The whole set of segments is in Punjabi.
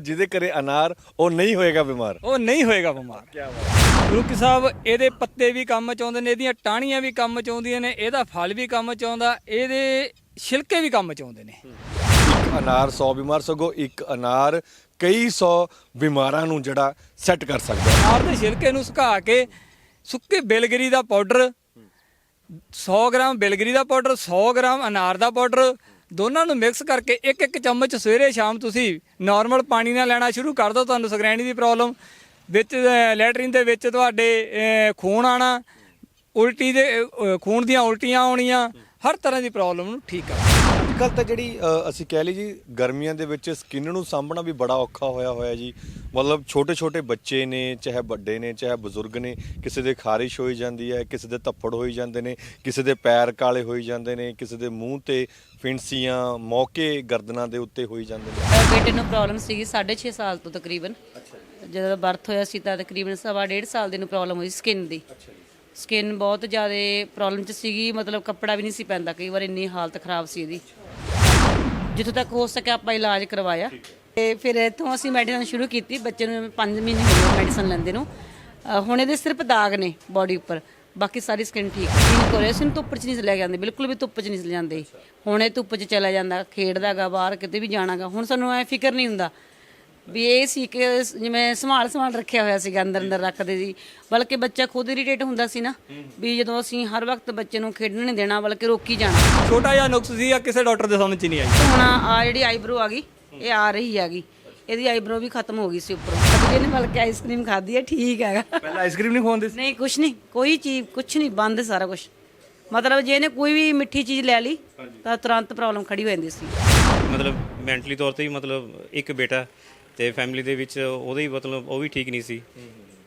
ਜਿਹਦੇ ਘਰੇ ਅਨਾਰ ਉਹ ਨਹੀਂ ਹੋਏਗਾ ਬਿਮਾਰ। ਉਹ ਨਹੀਂ ਹੋਏਗਾ ਬਿਮਾਰ। ਕੀ ਬਾਤ। ਗੁਰੂ ਸਾਹਿਬ ਇਹਦੇ ਪੱਤੇ ਵੀ ਕੰਮ ਚ ਆਉਂਦੇ ਨੇ ਇਹਦੀਆਂ ਟਾਹਣੀਆਂ ਵੀ ਕੰਮ ਚ ਆਉਂਦੀਆਂ ਨੇ ਇਹਦਾ ਫਲ ਵੀ ਕੰਮ ਚ ਆਉਂਦਾ ਇਹਦੇ ਛਿਲਕੇ ਵੀ ਕੰਮ ਚ ਆਉਂਦੇ ਨੇ ਅਨਾਰ 100 ਬਿਮਾਰ ਸਗੋ ਇੱਕ ਅਨਾਰ ਕਈ 100 ਬਿਮਾਰਾਂ ਨੂੰ ਜਿਹੜਾ ਸੈੱਟ ਕਰ ਸਕਦਾ ਹੈ। ਅਨਾਰ ਦੇ ਛਿਲਕੇ ਨੂੰ ਸੁਕਾ ਕੇ ਸੁੱਕੇ ਬਿਲਗਰੀ ਦਾ ਪਾਊਡਰ 100 ਗ੍ਰਾਮ ਬਿਲਗਰੀ ਦਾ ਪਾਊਡਰ 100 ਗ੍ਰਾਮ ਅਨਾਰ ਦਾ ਪਾਊਡਰ ਦੋਨਾਂ ਨੂੰ ਮਿਕਸ ਕਰਕੇ ਇੱਕ ਇੱਕ ਚਮਚ ਸਵੇਰੇ ਸ਼ਾਮ ਤੁਸੀਂ ਨਾਰਮਲ ਪਾਣੀ ਨਾਲ ਲੈਣਾ ਸ਼ੁਰੂ ਕਰ ਦਿਓ ਤੁਹਾਨੂੰ ਸਕਰੈਣੀ ਦੀ ਪ੍ਰੋਬਲਮ ਵਿੱਚ ਅਹ, ਲੈਟਰਿਨ ਦੇ ਵਿੱਚ ਤੁਹਾਡੇ ਖੂਨ ਆਣਾ ਉਲਟੀ ਦੇ ਖੂਨ ਦੀਆਂ ਉਲਟੀਆਂ ਆਉਣੀਆਂ ਹਰ ਤਰ੍ਹਾਂ ਦੀ ਪ੍ਰੋਬਲਮ ਨੂੰ ਠੀਕ ਕਰ ਕੱਲ ਤਾਂ ਜਿਹੜੀ ਅ, ਅਸੀਂ ਕਹਿ ਲਈ ਜੀ ਗਰਮੀਆਂ ਦੇ ਵਿੱਚ ਸਕਿਨ ਨੂੰ ਸਾਂਭਣਾ ਵੀ ਬੜਾ ਔਖਾ ਹੋਇਆ ਹੋਇਆ ਜੀ। ਮਤਲਬ ਛੋਟੇ ਛੋਟੇ ਬੱਚੇ ਨੇ ਚਾਹੇ ਵੱਡੇ ਨੇ ਚਾਹੇ ਬਜ਼ੁਰਗ ਨੇ ਕਿਸੇ ਦੇ ਖਾਰਿਸ਼ ਹੋਈ ਜਾਂਦੀ ਹੈ ਕਿਸੇ ਦੇ ਧੱਫੜ ਹੋਈ ਜਾਂਦੇ ਨੇ ਕਿਸੇ ਦੇ ਪੈਰ ਕਾਲੇ ਹੋਈ ਜਾਂਦੇ ਨੇ ਕਿਸੇ ਦੇ ਮੂੰਹ ਤੇ ਫਿੰਸੀਆਂ ਮੌਕੇ ਗਰਦਨਾਂ ਦੇ ਉੱਤੇ ਹੋਈ ਜਾਂਦੇ ਨੇ। ਅਹ ਬੇਟੇ ਨੂੰ ਪ੍ਰੋਬਲਮ ਸੀਗੀ 6.5 ਸਾਲ ਤੋਂ ਤਕਰੀਬਨ। ਜਦੋਂ ਬਰਥ ਹੋਇਆ ਸੀ ਤਾਂ ਤਕਰੀਬਨ ਸਵਾ ਡੇਢ ਸਾਲ ਦੇ ਨੂੰ ਪ੍ਰੋਬਲਮ ਹੋਈ ਸਕਿਨ ਦੀ। ਸਕਿਨ ਬਹੁਤ ਜ਼ਿਆਦਾ ਪ੍ਰੋਬਲਮ ਚ ਸੀਗੀ ਮਤਲਬ ਕੱਪੜਾ ਵੀ ਨਹੀਂ ਸੀ ਪੈਂਦਾ ਕਈ ਵਾਰ ਇੰਨੀ ਹਾਲਤ ਖਰਾਬ ਸੀ ਇਹਦੀ। ਜਿੱਥੋਂ ਤੱਕ ਹੋ ਸਕਿਆ ਆਪਾਂ ਇਲਾਜ ਕਰਵਾਇਆ। ਤੇ ਫਿਰ ਇੱਥੋਂ ਅਸੀਂ ਮੈਡੀਸਨ ਸ਼ੁਰੂ ਕੀਤੀ ਬੱਚੇ ਨੂੰ 5 ਮਹੀਨੇ ਹੋ ਗਏ ਮੈਡੀਸਨ ਲੈਂਦੇ ਨੂੰ। ਹੁਣ ਇਹਦੇ ਸਿਰਫ ਦਾਗ ਨੇ ਬਾਡੀ ਉੱਪਰ ਬਾਕੀ ਸਾਰੀ ਸਕਿਨ ਠੀਕ ਹੈ। ਠੀਕ ਹੋ ਰਿਹਾ ਸੀ ਧੁੱਪ 'ਚ ਨਹੀਂ ਲੈ ਜਾਂਦੇ ਬਿਲਕੁਲ ਵੀ ਧੁੱਪ 'ਚ ਨਹੀਂ ਜਾਂਦੇ। ਹੁਣ ਇਹ ਧੁੱਪ 'ਚ ਚਲਾ ਜਾਂਦਾ ਖੇਡਦਾਗਾ ਬਾਹਰ ਕਿਤੇ ਵੀ ਜਾਣਾਗਾ ਹੁਣ ਸਾਨੂੰ ਐ ਫਿਕਰ ਨਹੀਂ ਹੁੰਦਾ ਵੀ ਇਹ ਸੀ ਕਿ ਜਿਵੇਂ ਸੰਭਾਲ ਸੰਭਾਲ ਰੱਖਿਆ ਹੋਇਆ ਸੀਗਾ ਅੰਦਰ ਅੰਦਰ ਰੱਖਦੇ ਸੀ। ਬਲਕਿ ਬੱਚਾ ਖੁਦ ਇਰੀਟੇਟ ਹੁੰਦਾ ਸੀ ਨਾ ਵੀ ਜਦੋਂ ਅਸੀਂ ਹਰ ਵਕਤ ਬੱਚੇ ਨੂੰ ਖੇਡਣ ਨਹੀਂ ਦੇਣਾ ਬਲਕਿ ਰੋਕੀ ਜਾਣਾ। ਛੋਟਾ ਜਿਹਾ ਨੁਕਸ ਸੀ ਆ ਕਿਸੇ ਡਾਕਟਰ ਦੇ ਸਮਝ ਚ ਨਹੀਂ ਆਈ ਹੁਣ ਆ ਜਿਹੜੀ ਆਈਬ੍ਰੋ ਆ ਗਈ ਇਹ ਆ ਰਹੀ ਹੈਗੀ। ਇਹਦੀ ਆਈਬ੍ਰੋ ਵੀ ਖਤਮ ਹੋ ਗਈ ਸੀ ਉੱਪਰੋਂ। ਅਜੇ ਇਹਨੇ ਬਲਕਿ ਆਈਸਕ੍ਰੀਮ ਖਾਧੀ ਹੈ ਠੀਕ ਹੈਗਾ। ਪਹਿਲਾਂ ਆਈਸਕ੍ਰੀਮ ਨਹੀਂ ਖਵਾਉਂਦੇ ਸੀ? ਨਹੀਂ ਕੁਛ ਨਹੀਂ ਕੋਈ ਚੀਜ਼ ਕੁਛ ਨਹੀਂ ਬੰਦ ਸਾਰਾ ਕੁਛ। ਮਤਲਬ ਜੇ ਇਹਨੇ ਕੋਈ ਵੀ ਮਿੱਠੀ ਚੀਜ਼ ਲੈ ਲਈ ਤਾਂ ਤੁਰੰਤ ਪ੍ਰੋਬਲਮ ਖੜੀ ਹੋ ਜਾਂਦੀ ਸੀ। ਮਤਲਬ ਮੈਂਟਲੀ ਤੌਰ ਤੇ ਵੀ ਮਤਲਬ ਇੱਕ ਬੇਟਾ ਤੇ ਫੈਮਿਲੀ ਦੇ ਵਿੱਚ ਉਹਦੇ ਹੀ ਮਤਲਬ ਉਹ ਵੀ ਠੀਕ ਨਹੀਂ ਸੀ।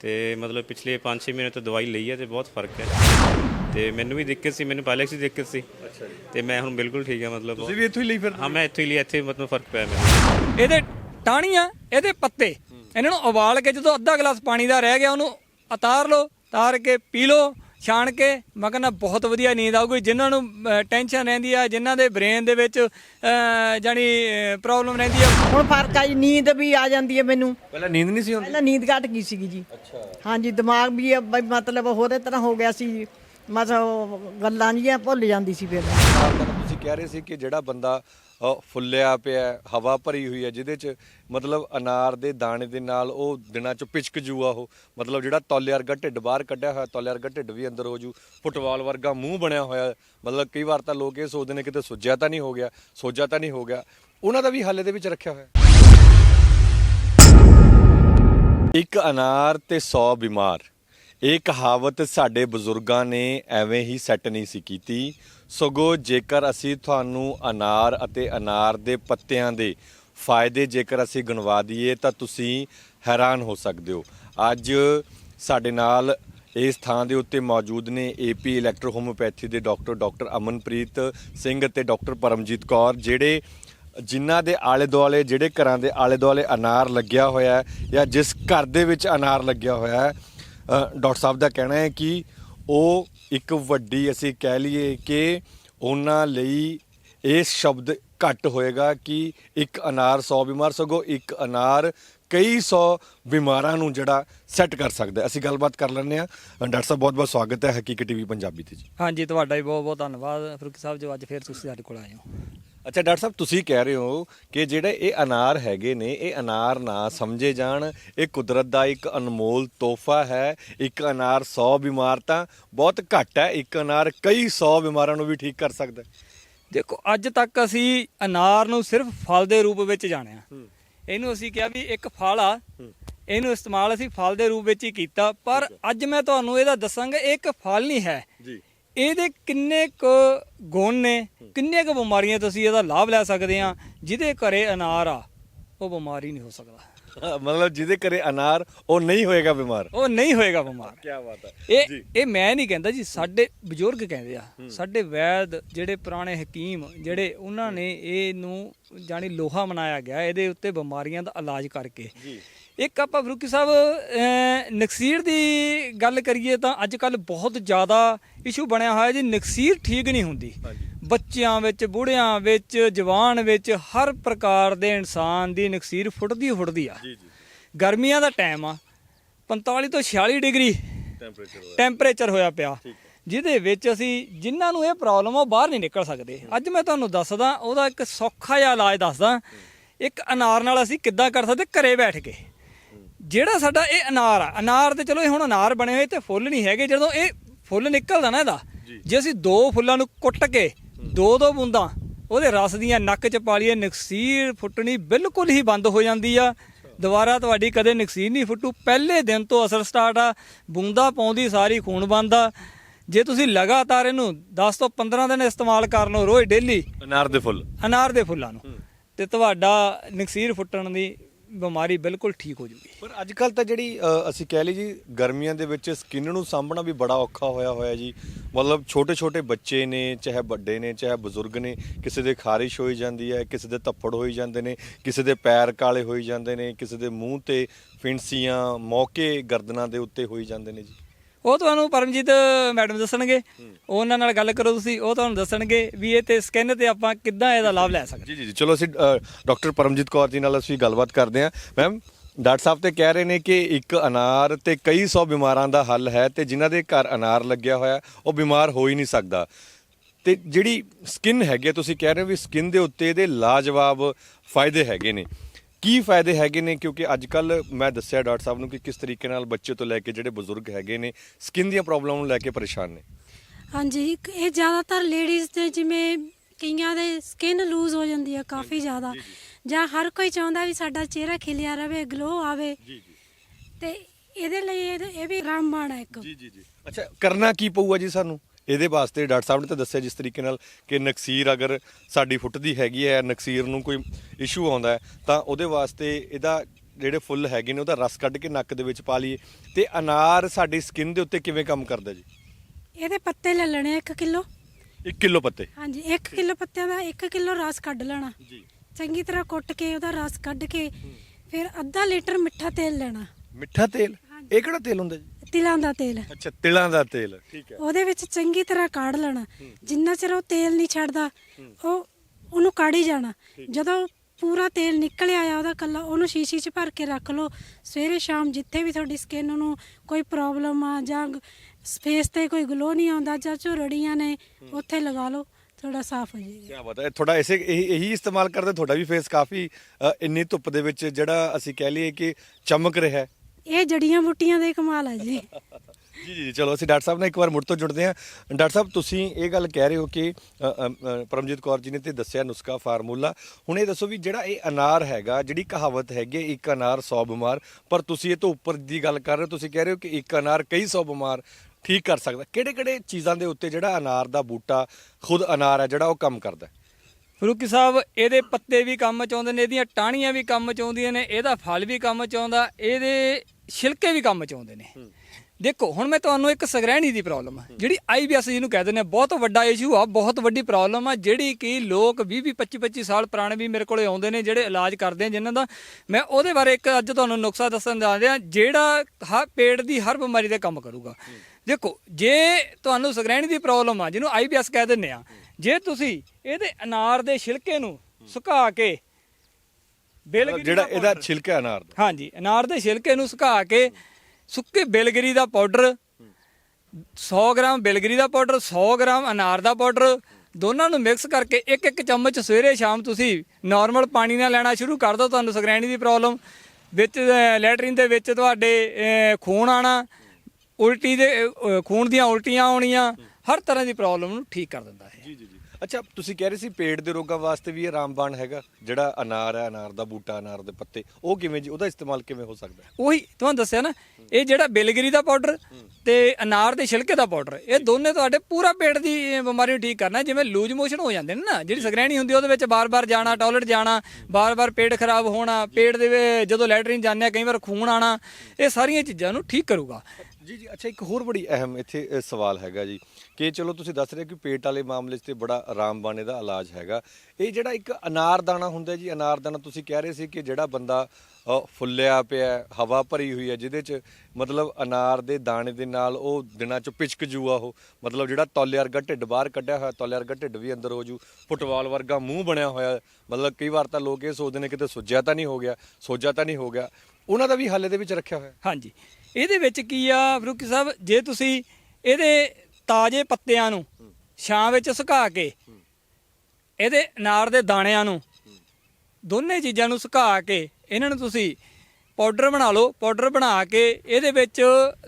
ਤੇ ਮਤਲਬ ਪਿਛਲੇ 5-6 ਮਹੀਨੇ ਤੋਂ ਦਵਾਈ ਲਈ ਹੈ ਤੇ ਬਹੁਤ ਫ਼ਰਕ ਹੈ। ਤੇ ਮੈਨੂੰ ਵੀ ਦਿੱਕਤ ਸੀ ਮੈਨੂੰ ਪਾਇਲੈਕਸ ਦੀ ਦਿੱਕਤ ਸੀ। ਤੇ ਮੈਂ ਹੁਣ ਬਿਲਕੁਲ ਠੀਕ ਹਾਂ ਮਤਲਬ ਤੁਸੀਂ ਵੀ ਇੱਥੋਂ ਹੀ ਲਈ ਫਿਰ? ਹਾਂ ਮੈਂ ਇੱਥੇ ਹੀ ਲਈ ਇੱਥੇ ਮਤਲਬ ਫ਼ਰਕ ਪਿਆ ਮੈਨੂੰ ਇਹਦੇ ਟਾਹਣੀਆਂ ਇਹਦੇ ਪੱਤੇ। ਇਹਨਾਂ ਨੂੰ ਉਬਾਲ ਕੇ ਜਦੋਂ ਅੱਧਾ ਗਲਾਸ ਪਾਣੀ ਦਾ ਰਹਿ ਗਿਆ ਉਹਨੂੰ ਉਤਾਰ ਲਓ ਉਤਾਰ ਕੇ ਪੀ ਲਓ। ਛਾਣ ਕੇ ਮੈਂ ਕਹਿੰਦਾ ਬਹੁਤ ਵਧੀਆ ਨੀਂਦ ਆਊਗੀ। ਜਿਨ੍ਹਾਂ ਨੂੰ ਟੈਨਸ਼ਨ ਰਹਿੰਦੀ ਆ ਜਿਨ੍ਹਾਂ ਦੇ ਬ੍ਰੇਨ ਦੇ ਵਿੱਚ ਜਾਣੀ ਪ੍ਰੋਬਲਮ ਰਹਿੰਦੀ ਆ ਹੁਣ ਫ਼ਰਕ ਆਈ ਨੀਂਦ ਵੀ ਆ ਜਾਂਦੀ ਹੈ ਮੈਨੂੰ। ਪਹਿਲਾਂ ਨੀਂਦ ਨਹੀਂ ਸੀ ਹੁੰਦੀ ਪਹਿਲਾਂ ਨੀਂਦ ਘਟ ਗਈ ਸੀਗੀ ਜੀ। ਅੱਛਾ। ਹਾਂਜੀ ਦਿਮਾਗ ਵੀ ਮਤਲਬ ਹੋਰੇ ਤਰ੍ਹਾਂ ਹੋ ਗਿਆ ਸੀ। ਮਤਲਬ ਗੱਲਾਂ ਜੀਆਂ ਭੁੱਲ ਜਾਂਦੀ ਸੀ ਫਿਰ। ਤੁਸੀਂ ਕਹਿ ਰਹੇ ਸੀ ਕਿ ਜਿਹੜਾ ਬੰਦਾ ਫੁੱਲਿਆ ਪਿਆ ਹਵਾ ਭਰੀ ਹੋਈ ਹੈ, ਜਿਹਦੇ 'ਚ ਮਤਲਬ ਅਨਾਰ ਦੇ ਦਾਣੇ ਦੇ ਨਾਲ ਉਹ ਦਿਨਾਂ 'ਚ ਪਿਚਕ ਜੂਆ ਉਹ। ਮਤਲਬ ਜਿਹੜਾ ਤੌਲੇ ਵਰਗਾ ਢਿੱਡ ਬਾਹਰ ਕੱਢਿਆ ਹੋਇਆ, ਤੌਲੇ ਵਰਗਾ ਢਿੱਡ ਵੀ ਅੰਦਰ ਹੋ ਜੂ। ਫੁੱਟਬਾਲ ਵਰਗਾ ਮੂੰਹ ਬਣਿਆ ਹੋਇਆ, ਮਤਲਬ ਕਈ ਵਾਰ ਤਾਂ ਲੋਕ ਇਹ ਸੋਚਦੇ ਨੇ ਕਿਤੇ ਸੁੱਜਿਆ ਤਾਂ ਨਹੀਂ ਹੋ ਗਿਆ ਸੋਜਾ ਤਾਂ ਨਹੀਂ ਹੋ ਗਿਆ। ਉਹਨਾਂ ਦਾ ਵੀ ਹੱਲ ਦੇ ਵਿੱਚ ਰੱਖਿਆ ਹੋਇਆ। ਇੱਕ ਅਨਾਰ ਤੇ 100 ਬਿਮਾਰ। ਇਹ ਕਹਾਵਤ ਸਾਡੇ ਬਜ਼ੁਰਗਾਂ ਨੇ ਐਵੇਂ ਹੀ ਸੈੱਟ ਨਹੀਂ ਸੀ ਕੀਤੀ। ਸਗੋਂ ਜੇਕਰ ਅਸੀਂ ਤੁਹਾਨੂੰ ਅਨਾਰ ਅਤੇ ਅਨਾਰ ਦੇ ਪੱਤਿਆਂ ਦੇ ਫਾਇਦੇ ਜੇਕਰ ਅਸੀਂ ਗਿਣਵਾ ਦਈਏ, ਤਾਂ ਤੁਸੀਂ ਹੈਰਾਨ ਹੋ ਸਕਦੇ ਹੋ। ਅੱਜ ਸਾਡੇ ਨਾਲ ਇਸ ਥਾਂ ਦੇ ਉੱਤੇ ਮੌਜੂਦ ਨੇ ਏਪੀ ਇਲੈਕਟ੍ਰੋ ਹੋਮਿਓਪੈਥੀ ਦੇ ਡਾਕਟਰ ਡਾਕਟਰ ਅਮਨਪ੍ਰੀਤ ਸਿੰਘ ਅਤੇ ਡਾਕਟਰ ਪਰਮਜੀਤ ਕੌਰ, ਜਿਹੜੇ ਜਿਨ੍ਹਾਂ ਦੇ ਆਲੇ ਦੁਆਲੇ ਜਿਹੜੇ ਘਰਾਂ ਦੇ ਆਲੇ ਦੁਆਲੇ ਅਨਾਰ ਲੱਗਿਆ ਹੋਇਆ ਹੈ ਜਾਂ ਜਿਸ ਘਰ ਦੇ ਵਿੱਚ ਅਨਾਰ ਲੱਗਿਆ ਹੋਇਆ ਹੈ ਡਾਕਟਰ ਸਾਹਿਬ ਦਾ ਕਹਿਣਾ ਹੈ ਕਿ ਉਹ ਇੱਕ ਵੱਡੀ ਅਸੀਂ ਕਹਿ ਲਈਏ ਕਿ ਉਹਨਾਂ ਲਈ ਇਸ ਸ਼ਬਦ ਘੱਟ ਹੋਏਗਾ ਕਿ ਇੱਕ ਅਨਾਰ 100 ਬਿਮਾਰ ਸਗੋਂ ਇੱਕ ਅਨਾਰ ਕਈ 100 ਬਿਮਾਰਾਂ ਨੂੰ ਜਿਹੜਾ ਸੈੱਟ ਕਰ ਸਕਦਾ ਅਸੀਂ ਗੱਲਬਾਤ ਕਰ ਲੈਂਦੇ ਹਾਂ। ਡਾਕਟਰ ਸਾਹਿਬ ਬਹੁਤ ਬਹੁਤ ਸਵਾਗਤ ਹੈ ਹਕੀਕਤ ਟੀਵੀ ਪੰਜਾਬੀ ਤੇ ਜੀ। ਹਾਂਜੀ, ਤੁਹਾਡਾ ਵੀ ਬਹੁਤ ਬਹੁਤ ਧੰਨਵਾਦ। ਫਰੂਕੀ ਸਾਹਿਬ ਜੋ, ਅੱਜ ਫੇਰ ਤੁਸੀਂ ਸਾਡੇ ਕੋਲ ਆਏ ਹੋ। ਅੱਛਾ ਡਾਕਟਰ ਸਾਹਿਬ ਤੁਸੀਂ ਕਹਿ ਰਹੇ ਹੋ ਕਿ ਜਿਹੜੇ ਇਹ ਅਨਾਰ ਹੈਗੇ ਨੇ ਇਹ ਅਨਾਰ ਨਾ ਸਮਝੇ ਜਾਣ। ਇਹ ਕੁਦਰਤ ਦਾ ਇੱਕ ਅਨਮੋਲ ਤੋਹਫਾ ਹੈ। ਇੱਕ ਅਨਾਰ 100 ਬਿਮਾਰ ਤਾਂ ਬਹੁਤ ਘੱਟ ਹੈ। ਇੱਕ ਅਨਾਰ ਕਈ 100 ਬਿਮਾਰਾਂ ਨੂੰ ਵੀ ਠੀਕ ਕਰ ਸਕਦਾ। ਦੇਖੋ ਅੱਜ ਤੱਕ ਅਸੀਂ ਅਨਾਰ ਨੂੰ ਸਿਰਫ ਫਲ ਦੇ ਰੂਪ ਵਿੱਚ ਜਾਣਿਆ। ਇਹਨੂੰ ਅਸੀਂ ਕਿਹਾ ਵੀ ਇੱਕ ਫਲ ਆ। ਇਹਨੂੰ ਇਸਤੇਮਾਲ ਅਸੀਂ ਫਲ ਦੇ ਰੂਪ ਵਿੱਚ ਹੀ ਕੀਤਾ। ਪਰ ਅੱਜ ਮੈਂ ਤੁਹਾਨੂੰ ਇਹਦਾ ਦੱਸਾਂਗਾ ਇਹ ਇੱਕ ਫਲ ਨਹੀਂ ਹੈ। ਇਹਦੇ ਕਿੰਨੇ ਕੁ ਗੁਣ ਨੇ ਕਿੰਨੇ ਕੁ ਬਿਮਾਰੀਆਂ ਤੋਂ ਅਸੀਂ ਇਹਦਾ ਲਾਭ ਲੈ ਸਕਦੇ ਆ ਜਿਹਦੇ ਘਰੇ ਅਨਾਰ ਆ ਉਹ ਬਿਮਾਰੀ ਨਹੀਂ ਹੋ ਸਕਦਾ। ਮਤਲਬ ਜਿਹਦੇ ਘਰੇ ਅਨਾਰ ਉਹ ਨਹੀਂ ਹੋਏਗਾ ਬਿਮਾਰ। ਉਹ ਨਹੀਂ ਹੋਏਗਾ ਬਿਮਾਰ। ਕੀ ਬਾਤ ਹੈ। ਇਹ ਇਹ ਮੈਂ ਨਹੀਂ ਕਹਿੰਦਾ ਜੀ ਸਾਡੇ ਬਜ਼ੁਰਗ ਕਹਿੰਦੇ ਆ ਸਾਡੇ ਵੈਦ ਜਿਹੜੇ ਪੁਰਾਣੇ ਹਕੀਮ ਜਿਹੜੇ ਉਹਨਾਂ ਨੇ ਇਹਨੂੰ ਜਾਣੀ ਲੋਹਾ ਬਣਾਇਆ ਗਿਆ ਇਹਦੇ ਉੱਤੇ ਬਿਮਾਰੀਆਂ ਦਾ ਇਲਾਜ ਕਰਕੇ। ਇੱਕ ਆਪਾਂ ਫਰੂਕੀ ਸਾਹਿਬ ਨਕਸੀਰ ਦੀ ਗੱਲ ਕਰੀਏ ਤਾਂ ਅੱਜ ਕੱਲ ਬਹੁਤ ਜ਼ਿਆਦਾ ਇਸ਼ੂ ਬਣਿਆ ਹੋਇਆ ਜੀ। ਨਕਸੀਰ ਠੀਕ ਨਹੀਂ ਹੁੰਦੀ। ਬੱਚਿਆਂ ਵਿੱਚ ਬੁੜਿਆਂ ਵਿੱਚ ਜਵਾਨ ਵਿੱਚ ਹਰ ਪ੍ਰਕਾਰ ਦੇ ਇਨਸਾਨ ਦੀ ਨਕਸੀਰ ਫੁੱਟਦੀ ਫੁੱਟਦੀ ਆ। ਗਰਮੀਆਂ ਦਾ ਟਾਈਮ ਆ। 45 ਤੋਂ 46 ਡਿਗਰੀ ਟੈਂਪਰੇਚਰ ਹੋਇਆ ਪਿਆ। ਜਿਹਦੇ ਵਿੱਚ ਅਸੀਂ ਜਿਨ੍ਹਾਂ ਨੂੰ ਇਹ ਪ੍ਰੋਬਲਮ ਆ ਬਾਹਰ ਨਹੀਂ ਨਿਕਲ ਸਕਦੇ। ਅੱਜ ਮੈਂ ਤੁਹਾਨੂੰ ਦੱਸਦਾ ਉਹਦਾ ਇੱਕ ਸੌਖਾ ਜਿਹਾ ਇਲਾਜ ਦੱਸਦਾ। ਇੱਕ ਅਨਾਰ ਨਾਲ ਅਸੀਂ ਕਿੱਦਾਂ ਕਰ ਸਕਦੇ? ਘਰੇ ਬੈਠ ਕੇ। ਜਿਹੜਾ ਸਾਡਾ ਇਹ ਅਨਾਰ ਆ ਅਨਾਰ ਤੇ ਚਲੋ ਇਹ ਹੁਣ ਅਨਾਰ ਬਣੇ ਹੋਏ ਤੇ ਫੁੱਲ ਨਹੀਂ ਹੈਗੇ ਜਦੋਂ ਇਹ ਫੁੱਲ ਨਿਕਲਦਾ ਨਾ ਇਹਦਾ ਜੇ। ਅਸੀਂ ਦੋ ਫੁੱਲਾਂ ਨੂੰ ਕੁੱਟ ਕੇ ਦੋ ਦੋ ਬੂੰਦਾਂ ਉਹਦੇ ਰਸ ਦੀਆਂ ਨੱਕ 'ਚ ਪਾ ਲਈਏ ਨਕਸੀਰ ਫੁੱਟਣੀ ਬਿਲਕੁਲ ਹੀ ਬੰਦ ਹੋ ਜਾਂਦੀ ਆ। ਦੁਬਾਰਾ ਤੁਹਾਡੀ ਕਦੇ ਨਕਸੀਰ ਨਹੀਂ ਫੁੱਟੂ। ਪਹਿਲੇ ਦਿਨ ਤੋਂ ਅਸਰ ਸਟਾਰਟ ਆ ਬੂੰਦਾ ਪਾਉਂਦੀ ਸਾਰੀ ਖੂਨ ਬੰਦ ਆ। ਜੇ ਤੁਸੀਂ ਲਗਾਤਾਰ ਇਹਨੂੰ 10 ਤੋਂ 15 ਦਿਨ ਇਸਤੇਮਾਲ ਕਰ ਲਓ ਰੋਜ਼ ਡੇਲੀ ਅਨਾਰ ਦੇ ਫੁੱਲ। ਅਨਾਰ ਦੇ ਫੁੱਲਾਂ ਨੂੰ ਤੇ ਤੁਹਾਡਾ ਨਕਸੀਰ ਫੁੱਟਣ ਦੀ ਬਿਮਾਰੀ ਬਿਲਕੁਲ ਠੀਕ ਹੋ ਜੂਗੀ। ਪਰ ਅੱਜ ਕੱਲ ਤਾਂ ਜਿਹੜੀ ਅ, ਅਸੀਂ ਕਹਿ ਲਈ ਜੀ ਗਰਮੀਆਂ ਦੇ ਵਿੱਚ ਸਕਿਨ ਨੂੰ ਸਾਂਭਣਾ ਵੀ ਬੜਾ ਔਖਾ ਹੋਇਆ ਹੋਇਆ ਜੀ। ਮਤਲਬ ਛੋਟੇ ਛੋਟੇ ਬੱਚੇ ਨੇ ਚਾਹੇ ਵੱਡੇ ਨੇ ਚਾਹੇ ਬਜ਼ੁਰਗ ਨੇ ਕਿਸੇ ਦੇ ਖਾਰਿਸ਼ ਹੋਈ ਜਾਂਦੀ ਹੈ ਕਿਸੇ ਦੇ ਧੱਫੜ ਹੋਈ ਜਾਂਦੇ ਨੇ ਕਿਸੇ ਦੇ ਪੈਰ ਕਾਲੇ ਹੋਈ ਜਾਂਦੇ ਨੇ ਕਿਸੇ ਦੇ ਮੂੰਹ ਤੇ ਫਿੰਸੀਆਂ ਮੌਕੇ ਗਰਦਨਾਂ ਦੇ ਉੱਤੇ ਹੋਈ ਜਾਂਦੇ ਨੇ ਜੀ। ਉਹ ਤੁਹਾਨੂੰ ਪਰਮਜੀਤ ਮੈਡਮ ਦੱਸਣਗੇ। ਉਹਨਾਂ ਨਾਲ ਗੱਲ ਕਰੋ ਤੁਸੀਂ ਉਹ ਤੁਹਾਨੂੰ ਦੱਸਣਗੇ ਵੀ ਇਹ ਤੇ ਸਕਿਨ ਤੇ ਆਪਾਂ ਕਿੱਦਾਂ ਇਹਦਾ ਲਾਭ ਲੈ ਸਕਦੇ। ਜੀ ਜੀ ਜੀ। ਚਲੋ ਅਸੀਂ ਡਾਕਟਰ ਪਰਮਜੀਤ ਕੌਰ ਜੀ ਨਾਲ ਅਸੀਂ ਗੱਲਬਾਤ ਕਰਦੇ ਹਾਂ। ਮੈਮ ਡਾਕਟਰ ਸਾਹਿਬ ਤੇ ਕਹਿ ਰਹੇ ਨੇ ਕਿ ਇੱਕ ਅਨਾਰ ਤੇ ਕਈ ਸੌ ਬਿਮਾਰਾਂ ਦਾ ਹੱਲ ਹੈ ਤੇ ਜਿਨ੍ਹਾਂ ਦੇ ਘਰ ਅਨਾਰ ਲੱਗਿਆ ਹੋਇਆ ਉਹ ਬਿਮਾਰ ਹੋ ਹੀ ਨਹੀਂ ਸਕਦਾ। ਤੇ ਜਿਹੜੀ ਸਕਿਨ ਹੈਗੀ ਤੁਸੀਂ ਕਹਿ ਰਹੇ ਹੋ ਵੀ ਸਕਿਨ ਦੇ ਉੱਤੇ ਇਹਦੇ ਲਾਜਵਾਬ ਫਾਇਦੇ ਹੈਗੇ ਨੇ। ਕੀ ਫਾਇਦੇ ਹੈਗੇ ਨੇ? ਕਿਉਂਕਿ ਅੱਜ ਕੱਲ ਮੈਂ ਦੱਸਿਆ ਡਾਕਟਰ ਸਾਹਿਬ ਨੂੰ ਕਿ ਕਿਸ ਤਰੀਕੇ ਨਾਲ ਬੱਚੇ ਤੋਂ ਲੈ ਕੇ ਜਿਹੜੇ ਬਜ਼ੁਰਗ ਹੈਗੇ ਨੇ ਸਕਿਨ ਦੀਆਂ ਪ੍ਰੋਬਲਮ ਨੂੰ ਲੈ ਕੇ ਪਰੇਸ਼ਾਨ ਨੇ। ਹਾਂਜੀ ਇਹ ਜ਼ਿਆਦਾਤਰ ਲੇਡੀਜ਼ ਦੇ ਜਿਵੇਂ ਕਈਆਂ ਦੇ ਸਕਿਨ ਲੂਜ਼ ਹੋ ਜਾਂਦੀ ਹੈ ਕਾਫੀ ਜ਼ਿਆਦਾ। ਜਾਂ ਹਰ ਕੋਈ ਚਾਹੁੰਦਾ ਵੀ ਸਾਡਾ ਚਿਹਰਾ ਖਿਲਿਆ ਰਵੇ ਗਲੋ ਆਵੇ। ਜੀ ਜੀ। ਤੇ ਇਹਦੇ ਲਈ ਇਹ ਇਹ ਵੀ ਰਾਮਬਾਣ ਹੈ ਇੱਕ। ਜੀ ਜੀ ਜੀ। ਅੱਛਾ ਕਰਨਾ ਕੀ ਪਊਗਾ ਜੀ ਸਾਨੂੰ? ਇਹਦੇ ਵਾਸਤੇ ਡਾਕਟਰ ਸਾਹਿਬ ਨੇ ਤਾਂ ਦੱਸਿਆ ਜਿਸ ਤਰੀਕੇ ਨਾਲ ਕਿ ਨਕਸੀਰ ਅਗਰ ਸਾਡੀ ਫੁੱਟਦੀ ਹੈਗੀ ਹੈ ਨਕਸੀਰ ਨੂੰ ਕੋਈ ਇਸ਼ੂ ਆਉਂਦਾ ਹੈ ਤਾਂ ਉਹਦੇ ਵਾਸਤੇ ਇਹਦਾ ਜਿਹੜੇ ਫੁੱਲ ਹੈਗੇ ਨੇ ਉਹਦਾ ਰਸ ਕੱਢ ਕੇ ਨੱਕ ਦੇ ਵਿੱਚ ਪਾ ਲਈਏ। ਤੇ ਅਨਾਰ ਸਾਡੀ ਸਕਿਨ ਦੇ ਉੱਤੇ ਕਿਵੇਂ ਕੰਮ ਕਰਦਾ ਜੀ? ਇਹਦੇ ਪੱਤੇ ਲੈ ਲੈਣੇ 1 ਕਿਲੋ। 1 ਕਿਲੋ ਪੱਤੇ? ਹਾਂਜੀ 1 ਕਿਲੋ ਪੱਤਿਆਂ ਦਾ 1 ਕਿਲੋ ਰਸ ਕੱਢ ਲੈਣਾ। ਜੀ। ਚੰਗੀ ਤਰ੍ਹਾਂ ਕੁੱਟ ਕੇ ਉਹਦਾ ਰਸ ਕੱਢ ਕੇ ਫਿਰ ਅੱਧਾ ਲੀਟਰ ਮਿੱਠਾ ਤੇਲ ਲੈਣਾ। ਮਿੱਠਾ ਤੇਲ? ਇਹ ਕਿਹੜਾ ਤੇਲ ਹੁੰਦਾ ਜੀ? ਤਿਲਾਂ ਦਾ ਤੇਲ। ਅੱਛਾ ਤਿਲਾਂ ਦਾ ਤੇਲ ਠੀਕ ਹੈ। ਉਹਦੇ ਵਿੱਚ ਚੰਗੀ ਤਰ੍ਹਾਂ ਕਾੜ ਲੈਣਾ। ਜਿੰਨਾ ਚਿਰ ਉਹ ਤੇਲ ਨਹੀਂ ਛੱਡਦਾ ਉਹ ਉਹਨੂੰ ਕਾੜੀ ਜਾਣਾ। ਜਦੋਂ ਪੂਰਾ ਤੇਲ ਨਿਕਲ ਆਇਆ ਉਹਦਾ ਕੱਲਾ ਉਹਨੂੰ ਸ਼ੀਸ਼ੀ 'ਚ ਭਰ ਕੇ ਰੱਖ ਲਓ। ਸਵੇਰੇ ਸ਼ਾਮ ਜਿੱਥੇ ਵੀ ਤੁਹਾਡੀ ਸਕਿਨ ਨੂੰ ਕੋਈ ਪ੍ਰੋਬਲਮ ਆ ਜਾਂ ਫੇਸ ਤੇ ਕੋਈ ਗਲੋ ਨਹੀਂ ਆਉਂਦਾ ਜਾਂ ਝੁਰੜੀਆਂ ਨੇ ਉੱਥੇ ਲਗਾ ਲਓ ਥੋੜਾ ਸਾਫ਼ ਹੋ ਜਾਏਗਾ। ਕੀ ਬਾਤ ਹੈ। ਥੋੜਾ ਐਸੇ ਇਹੀ ਇਸਤੇਮਾਲ ਕਰਦੇ ਤੁਹਾਡਾ ਵੀ ਫੇਸ ਕਾਫੀ ਇੰਨੀ ਧੁੱਪ ਦੇ ਵਿੱਚ ਜਿਹੜਾ ਅਸੀਂ ਕਹਿ ਲਈਏ ਕਿ ਚਮਕ ਰਿਹਾ ਹੈ। ਇਹ ਜੜੀਆਂ ਬੂਟੀਆਂ ਦੇ ਕਮਾਲ ਹੈ ਜੀ। ਜੀ ਜੀ ਚਲੋ ਅਸੀਂ ਡਾਕਟਰ ਸਾਹਿਬ ਨਾਲ ਇੱਕ ਵਾਰ ਮੁੜ ਤੋਂ ਜੁੜਦੇ ਹਾਂ। ਡਾਕਟਰ ਸਾਹਿਬ ਤੁਸੀਂ ਇਹ ਗੱਲ ਕਹਿ ਰਹੇ ਹੋ ਕਿ ਅ, ਅ, ਅ, ਪਰਮਜੀਤ ਕੌਰ ਜੀ ਨੇ ਤੇ ਦੱਸਿਆ ਨੁਸਖਾ ਫਾਰਮੂਲਾ। ਹੁਣ ਇਹ ਦੱਸੋ ਵੀ ਜਿਹੜਾ ਇਹ ਅਨਾਰ ਹੈਗਾ ਜਿਹੜੀ ਕਹਾਵਤ ਹੈਗੀ ਹੈ, ਇੱਕ ਅਨਾਰ 100 ਬਿਮਾਰ ਪਰ ਤੁਸੀਂ ਇਹ ਤੋਂ ਉੱਪਰ ਦੀ ਗੱਲ ਕਰ ਰਹੇ ਹੋ ਤੁਸੀਂ ਕਹਿ ਰਹੇ ਹੋ ਕਿ ਇੱਕ ਅਨਾਰ ਕਈ 100 ਬਿਮਾਰ ਠੀਕ ਕਰ ਸਕਦਾ। ਕਿਹੜੇ ਕਿਹੜੇ ਚੀਜ਼ਾਂ ਦੇ ਉੱਤੇ ਜਿਹੜਾ ਅਨਾਰ ਦਾ ਬੂਟਾ ਖੁਦ ਅਨਾਰ ਹੈ ਜਿਹੜਾ ਉਹ ਕੰਮ ਕਰਦਾ ਹੈ? ਫਰੂਕੀ ਸਾਹਿਬ ਇਹਦੇ ਪੱਤੇ ਵੀ ਕੰਮ ਚ ਆਉਂਦੇ ਨੇ ਇਹਦੀਆਂ ਟਾਹਣੀਆਂ ਵੀ ਕੰਮ ਚ ਆਉਂਦੀਆਂ ਨੇ ਇਹਦਾ ਫਲ ਵੀ ਕੰਮ ਚ ਆਉਂਦਾ ਇਹਦੇ ਛਿਲਕੇ ਵੀ ਕੰਮ ਚ ਆਉਂਦੇ ਨੇ ਦੇਖੋ ਹੁਣ ਮੈਂ ਤੁਹਾਨੂੰ ਇੱਕ ਸਗਰੈਣੀ ਦੀ ਪ੍ਰੋਬਲਮ ਹੈ ਜਿਹੜੀ ਆਈਬੀਐਸ ਜਿਹਨੂੰ ਕਹਿੰਦੇ ਨੇ ਬਹੁਤ ਵੱਡਾ ਇਸ਼ੂ ਆ ਬਹੁਤ ਵੱਡੀ ਪ੍ਰੋਬਲਮ ਆ ਜਿਹੜੀ ਕਿ ਲੋਕ 20 20 25 25 ਸਾਲ ਪੁਰਾਣੇ ਵੀ ਮੇਰੇ ਕੋਲੇ ਆਉਂਦੇ ਨੇ ਜਿਹੜੇ ਇਲਾਜ ਕਰਦੇ ਆ ਜਿਨ੍ਹਾਂ ਦਾ। ਮੈਂ ਉਹਦੇ ਬਾਰੇ ਇੱਕ ਅੱਜ ਤੁਹਾਨੂੰ ਨੁਕਸਾ ਦੱਸਣ ਜਾ ਰਿਹਾ ਜਿਹੜਾ ਹਰ ਪੇਟ ਦੀ ਹਰ ਬਿਮਾਰੀ ਦੇ ਕੰਮ ਕਰੂਗਾ। ਦੇਖੋ ਜੇ ਤੁਹਾਨੂੰ ਸਗਰੈਣੀ ਦੀ ਪ੍ਰੋਬਲਮ ਆ ਜਿਹਨੂੰ ਆਈਬੀਐਸ ਕਹਿ ਦਿੰਦੇ ਆ ਜੇ ਤੁਸੀਂ ਇਹਦੇ ਅਨਾਰ ਦੇ ਛਿਲਕੇ ਨੂੰ ਸੁਕਾ ਕੇ ਬੇਲਗਿਰੀ ਜਿਹੜਾ ਇਹਦਾ ਛਿਲਕਾ ਅਨਾਰ ਦਾ। ਹਾਂਜੀ ਅਨਾਰ ਦੇ ਛਿਲਕੇ ਨੂੰ ਸੁਕਾ ਕੇ ਸੁੱਕੇ ਬੇਲਗਿਰੀ ਦਾ ਪਾਊਡਰ 100 ਗ੍ਰਾਮ ਬੇਲਗਿਰੀ ਦਾ ਪਾਊਡਰ 100 ਗ੍ਰਾਮ ਅਨਾਰ ਦਾ ਪਾਊਡਰ ਦੋਨਾਂ ਨੂੰ ਮਿਕਸ ਕਰਕੇ ਇੱਕ ਇੱਕ ਚਮਚ ਸਵੇਰੇ ਸ਼ਾਮ ਤੁਸੀਂ ਨਾਰਮਲ ਪਾਣੀ ਨਾਲ ਲੈਣਾ ਸ਼ੁਰੂ ਕਰ ਦਿਓ ਤੁਹਾਨੂੰ ਸਗਰੈਣੀ ਦੀ ਪ੍ਰੋਬਲਮ ਵਿੱਚ ਲੈਟਰਿਨ ਦੇ ਵਿੱਚ ਤੁਹਾਡੇ ਖੂਨ ਆਣਾ ਉਲਟੀ ਦੇ ਖੂਨ ਦੀਆਂ ਉਲਟੀਆਂ ਆਉਣੀਆਂ ਹਰ ਤਰ੍ਹਾਂ ਦੀ ਪ੍ਰੋਬਲਮ ਨੂੰ ਠੀਕ ਕਰ ਦਿੰਦਾ ਹੈ ਜੀ ਜੀ ਜੀ। ਅੱਛਾ ਤੁਸੀਂ ਕਹਿ ਰਹੇ ਸੀ ਪੇਟ ਦੇ ਰੋਗਾਂ ਵਾਸਤੇ ਵੀ ਇਹ ਰਾਮਬਾਣ ਹੈਗਾ ਜਿਹੜਾ ਅਨਾਰ ਹੈ ਅਨਾਰ ਦਾ ਬੂਟਾ ਅਨਾਰ ਦੇ ਪੱਤੇ ਉਹ ਕਿਵੇਂ ਜੀ ਉਹਦਾ ਇਸਤੇਮਾਲ ਕਿਵੇਂ ਹੋ ਸਕਦਾ ਹੈ? ਉਹੀ ਤੁਹਾਨੂੰ ਦੱਸਿਆ ਨਾ ਇਹ ਜਿਹੜਾ ਬਿਲਗਰੀ ਦਾ ਪਾਊਡਰ ਤੇ ਅਨਾਰ ਦੇ ਛਿਲਕੇ ਦਾ ਪਾਊਡਰ ਇਹ ਦੋਨੇ ਤੁਹਾਡੇ ਪੂਰਾ ਪੇਟ ਦੀ ਅਹ, ਬਿਮਾਰੀ ਨੂੰ ਠੀਕ ਕਰਨਾ ਜਿਵੇਂ ਲੂਜ ਮੋਸ਼ਨ ਹੋ ਜਾਂਦੇ ਨੇ ਨਾ ਜਿਹੜੀ ਸਗਰੈਣੀ ਹੁੰਦੀ ਉਹਦੇ ਵਿੱਚ ਬਾਰ-ਬਾਰ ਜਾਣਾ ਟਾਇਲਟ ਜਾਣਾ ਬਾਰ-ਬਾਰ ਪੇਟ ਖਰਾਬ ਹੋਣਾ ਪੇਟ ਦੇ ਵਿੱਚ ਜਦੋਂ ਲੈਟਰਿਨ ਜਾਂਦੇ ਆ ਕਈ ਵਾਰ ਖੂਨ ਆਣਾ ਇਹ ਸਾਰੀਆਂ ਚੀਜ਼ਾਂ ਨੂੰ ਠੀਕ ਕਰੂਗਾ। ਜੀ ਜੀ ਅੱਛਾ ਇੱਕ ਹੋਰ ਬੜੀ ਅਹਿਮ ਇੱਥੇ ਅ, ਸਵਾਲ ਹੈਗਾ ਜੀ। ਕਿ ਚਲੋ ਤੁਸੀਂ ਦੱਸ ਰਹੇ ਕਿ ਪੇਟ ਵਾਲੇ ਮਾਮਲੇ 'ਚ ਤੇ ਬੜਾ ਆਰਾਮਬਾਨੇ ਦਾ ਇਲਾਜ ਹੈਗਾ। ਇਹ ਜਿਹੜਾ ਇੱਕ ਅਨਾਰ ਦਾਣਾ ਹੁੰਦਾ ਜੀ, ਅਨਾਰ ਦਾਣਾ ਤੁਸੀਂ ਕਹਿ ਰਹੇ ਸੀ ਕਿ ਜਿਹੜਾ ਬੰਦਾ ਫੁੱਲਿਆ ਪਿਆ, ਹਵਾ ਭਰੀ ਹੋਈ ਹੈ, ਜਿਹਦੇ 'ਚ ਮਤਲਬ ਅਨਾਰ ਦੇ ਦਾਣੇ ਦੇ ਨਾਲ ਉਹ ਦਿਨਾਂ 'ਚ ਪਿਚਕ ਜੂਆ ਉਹ, ਮਤਲਬ ਜਿਹੜਾ ਤੌਲੇ ਵਰਗਾ ਢਿੱਡ ਬਾਹਰ ਕੱਢਿਆ ਹੋਇਆ, ਤੌਲੇ ਵਰਗਾ ਢਿੱਡ ਵੀ ਅੰਦਰ ਹੋ ਜੂ, ਫੁੱਟਬਾਲ ਵਰਗਾ ਮੂੰਹ ਬਣਿਆ ਹੋਇਆ, ਮਤਲਬ ਕਈ ਵਾਰ ਤਾਂ ਲੋਕ ਇਹ ਸੋਚਦੇ ਨੇ ਕਿਤੇ ਸੁੱਜਿਆ ਤਾਂ ਨਹੀਂ ਹੋ ਗਿਆ, ਸੋਜਾ ਤਾਂ ਨਹੀਂ ਹੋ ਗਿਆ, ਉਹਨਾਂ ਦਾ ਵੀ ਹਾਲੇ ਦੇ ਵਿੱਚ ਰੱਖਿਆ ਹੋਇਆ। ਹਾਂਜੀ। ਇਹਦੇ ਵਿੱਚ ਕੀ ਆ, ਫਰੂਕੀ ਸਾਹਿਬ, ਜੇ ਤੁਸੀਂ ਇਹਦੇ ਤਾਜ਼ੇ ਪੱਤਿਆਂ ਨੂੰ ਛਾਂ ਵਿੱਚ ਸੁਕਾ ਕੇ ਇਹਦੇ ਅਨਾਰ ਦੇ ਦਾਣਿਆਂ ਨੂੰ ਦੋਨੇ ਚੀਜ਼ਾਂ ਨੂੰ ਸੁਕਾ ਕੇ ਇਹਨਾਂ ਨੂੰ ਤੁਸੀਂ ਪਾਊਡਰ ਬਣਾ ਲਓ ਪਾਊਡਰ ਬਣਾ ਕੇ ਇਹਦੇ ਵਿੱਚ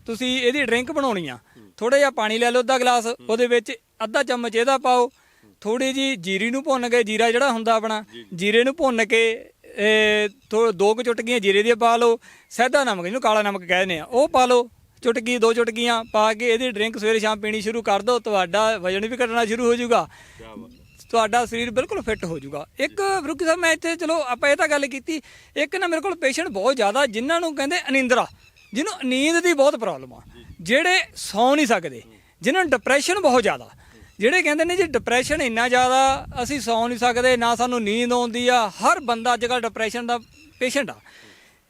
ਤੁਸੀਂ ਇਹਦੀ ਡਰਿੰਕ ਬਣਾਉਣੀ ਆ। ਥੋੜਾ ਜਿਹਾ ਪਾਣੀ ਲੈ ਲਓ ਅੱਧਾ ਗਲਾਸ ਉਹਦੇ ਵਿੱਚ ਅੱਧਾ ਚਮਚ ਇਹਦਾ ਪਾਓ। ਥੋੜੀ ਜੀ ਜੀਰੀ ਨੂੰ ਭੁੰਨ ਕੇ ਜੀਰਾ ਜਿਹੜਾ ਹੁੰਦਾ ਆਪਣਾ ਜੀਰੇ ਨੂੰ ਭੁੰਨ ਕੇ ਦੋ ਕੁ ਚੁਟਕੀਆਂ ਜੀਰੇ ਦੀਆਂ ਪਾ ਲਓ ਸੈਦਾ ਨਮਕ ਜਿਹਨੂੰ ਕਾਲਾ ਨਮਕ ਕਹਿੰਦੇ ਆ ਉਹ ਪਾ ਲਓ। ਚੁਟਕੀ ਦੋ ਚੁਟਕੀਆਂ ਪਾ ਕੇ ਇਹਦੀ ਡਰਿੰਕ ਸਵੇਰੇ ਸ਼ਾਮ ਪੀਣੀ ਸ਼ੁਰੂ ਕਰ ਦਿਓ ਤੁਹਾਡਾ ਵਜਨ ਵੀ ਘਟਣਾ ਸ਼ੁਰੂ ਹੋ ਜਾਊਗਾ। ਤੁਹਾਡਾ ਸਰੀਰ ਬਿਲਕੁਲ ਫਿੱਟ ਹੋ ਜਾਊਗਾ। ਇੱਕ ਫਰੂਕੀ ਸਾਹਿਬ ਮੈਂ ਇੱਥੇ ਚਲੋ ਆਪਾਂ ਇਹ ਤਾਂ ਗੱਲ ਕੀਤੀ ਇੱਕ ਨਾ ਮੇਰੇ ਕੋਲ ਪੇਸ਼ੈਂਟ ਬਹੁਤ ਜ਼ਿਆਦਾ ਜਿਨ੍ਹਾਂ ਨੂੰ ਕਹਿੰਦੇ ਅਨਿੰਦਰਾ ਜਿਹਨੂੰ ਨੀਂਦ ਦੀ ਬਹੁਤ ਪ੍ਰੋਬਲਮ ਆ ਜਿਹੜੇ ਸੌ ਨਹੀਂ ਸਕਦੇ ਜਿਨ੍ਹਾਂ ਨੂੰ ਡਿਪਰੈਸ਼ਨ ਬਹੁਤ ਜ਼ਿਆਦਾ ਜਿਹੜੇ ਕਹਿੰਦੇ ਨੇ ਜੀ ਡਿਪਰੈਸ਼ਨ ਇੰਨਾ ਜ਼ਿਆਦਾ ਅਸੀਂ ਸੌ ਨਹੀਂ ਸਕਦੇ ਨਾ ਸਾਨੂੰ ਨੀਂਦ ਆਉਂਦੀ ਆ ਹਰ ਬੰਦਾ ਅੱਜ ਕੱਲ੍ਹ ਡਿਪਰੈਸ਼ਨ ਦਾ ਪੇਸ਼ੈਂਟ ਆ।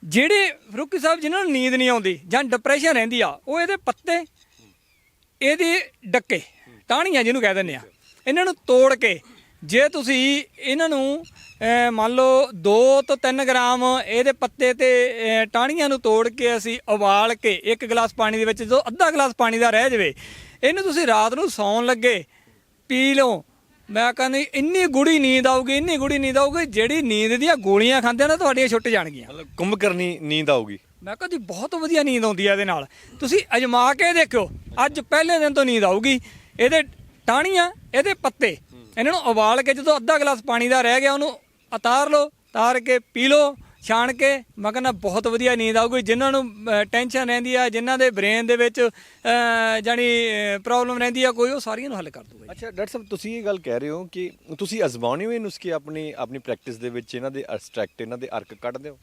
ਜਿਹੜੇ ਫਰੂਕੀ ਸਾਹਿਬ ਜਿਨ੍ਹਾਂ ਨੂੰ ਨੀਂਦ ਨਹੀਂ ਆਉਂਦੀ ਜਾਂ ਡਿਪਰੈਸ਼ਨ ਰਹਿੰਦੀ ਆ, ਉਹ ਇਹਦੇ ਪੱਤੇ, ਇਹਦੇ ਡੱਕੇ, ਟਾਹਣੀਆਂ ਜਿਹਨੂੰ ਕਹਿ ਦਿੰਦੇ ਆ। ਇਹਨਾਂ ਨੂੰ ਤੋੜ ਕੇ ਜੇ ਤੁਸੀਂ ਇਹਨਾਂ ਨੂੰ ਮੰਨ ਲਓ 2 ਤੋਂ 3 ਗ੍ਰਾਮ ਇਹਦੇ ਪੱਤੇ ਤੇ ਟਾਹਣੀਆਂ ਨੂੰ ਤੋੜ ਕੇ ਅਸੀਂ ਉਬਾਲ ਕੇ ਇੱਕ ਗਲਾਸ ਪਾਣੀ ਦੇ ਵਿੱਚ, ਜਦੋਂ ਅੱਧਾ ਗਲਾਸ ਪਾਣੀ ਦਾ ਰਹਿ ਜਾਵੇ, ਇਹਨੂੰ ਤੁਸੀਂ ਰਾਤ ਨੂੰ ਸੌਣ ਲੱਗੇ, ਪੀ ਲਓ ਮੈਂ ਕਹਿੰਦੀ ਇੰਨੀ ਗੁੜੀ ਨੀਂਦ ਆਊਗੀ ਇੰਨੀ ਗੁੜੀ ਨੀਂਦ ਆਊਗੀ ਜਿਹੜੀ ਨੀਂਦ ਦੀਆਂ ਗੋਲੀਆਂ ਖਾਂਦੇ ਆ ਨਾ ਤੁਹਾਡੀਆਂ ਛੁੱਟ ਜਾਣਗੀਆਂ। ਮਤਲਬ ਕੁੰਭ ਕਰਨੀ ਨੀਂਦ ਆਊਗੀ। ਮੈਂ ਕਿਹਾ ਜੀ ਬਹੁਤ ਵਧੀਆ ਨੀਂਦ ਆਉਂਦੀ ਹੈ ਇਹਦੇ ਨਾਲ। ਤੁਸੀਂ ਅਜਮਾ ਕੇ ਦੇਖਿਓ ਅੱਜ ਪਹਿਲੇ ਦਿਨ ਤੋਂ ਨੀਂਦ ਆਊਗੀ। ਇਹਦੇ ਟਾਹਣੀਆਂ ਇਹਦੇ ਪੱਤੇ ਇਹਨਾਂ ਨੂੰ ਉਬਾਲ ਕੇ ਜਦੋਂ ਅੱਧਾ ਗਲਾਸ ਪਾਣੀ ਦਾ ਰਹਿ ਗਿਆ ਉਹਨੂੰ ਉਤਾਰ ਲਓ ਉਤਾਰ ਕੇ ਪੀ ਲਓ। ਛਾਣ ਕੇ ਮੈਂ ਕਹਿੰਦਾ ਬਹੁਤ ਵਧੀਆ ਨੀਂਦ ਆਊਗੀ। ਜਿਨ੍ਹਾਂ ਨੂੰ ਟੈਨਸ਼ਨ ਰਹਿੰਦੀ ਆ ਜਿਨ੍ਹਾਂ ਦੇ ਬ੍ਰੇਨ ਦੇ ਵਿੱਚ ਜਾਣੀ ਪ੍ਰੋਬਲਮ ਰਹਿੰਦੀ ਆ ਕੋਈ ਉਹ ਸਾਰੀਆਂ ਨੂੰ ਹੱਲ ਕਰ ਦੂਗਾ। ਅੱਛਾ ਡਾਕਟਰ ਸਾਹਿਬ ਤੁਸੀਂ ਇਹ ਗੱਲ ਕਹਿ ਰਹੇ ਹੋ ਕਿ ਤੁਸੀਂ ਅਜ਼ਮਾਉਣੇ ਹੋ ਇਹ ਨੁਸਖੇ ਆਪਣੀ ਆਪਣੀ ਪ੍ਰੈਕਟਿਸ ਦੇ ਵਿੱਚ ਇਹਨਾਂ ਦੇ ਐਬਸਟ੍ਰੈਕਟ ਇਹਨਾਂ ਦੇ ਅਰਕ ਕੱਢਦੇ ਹੋ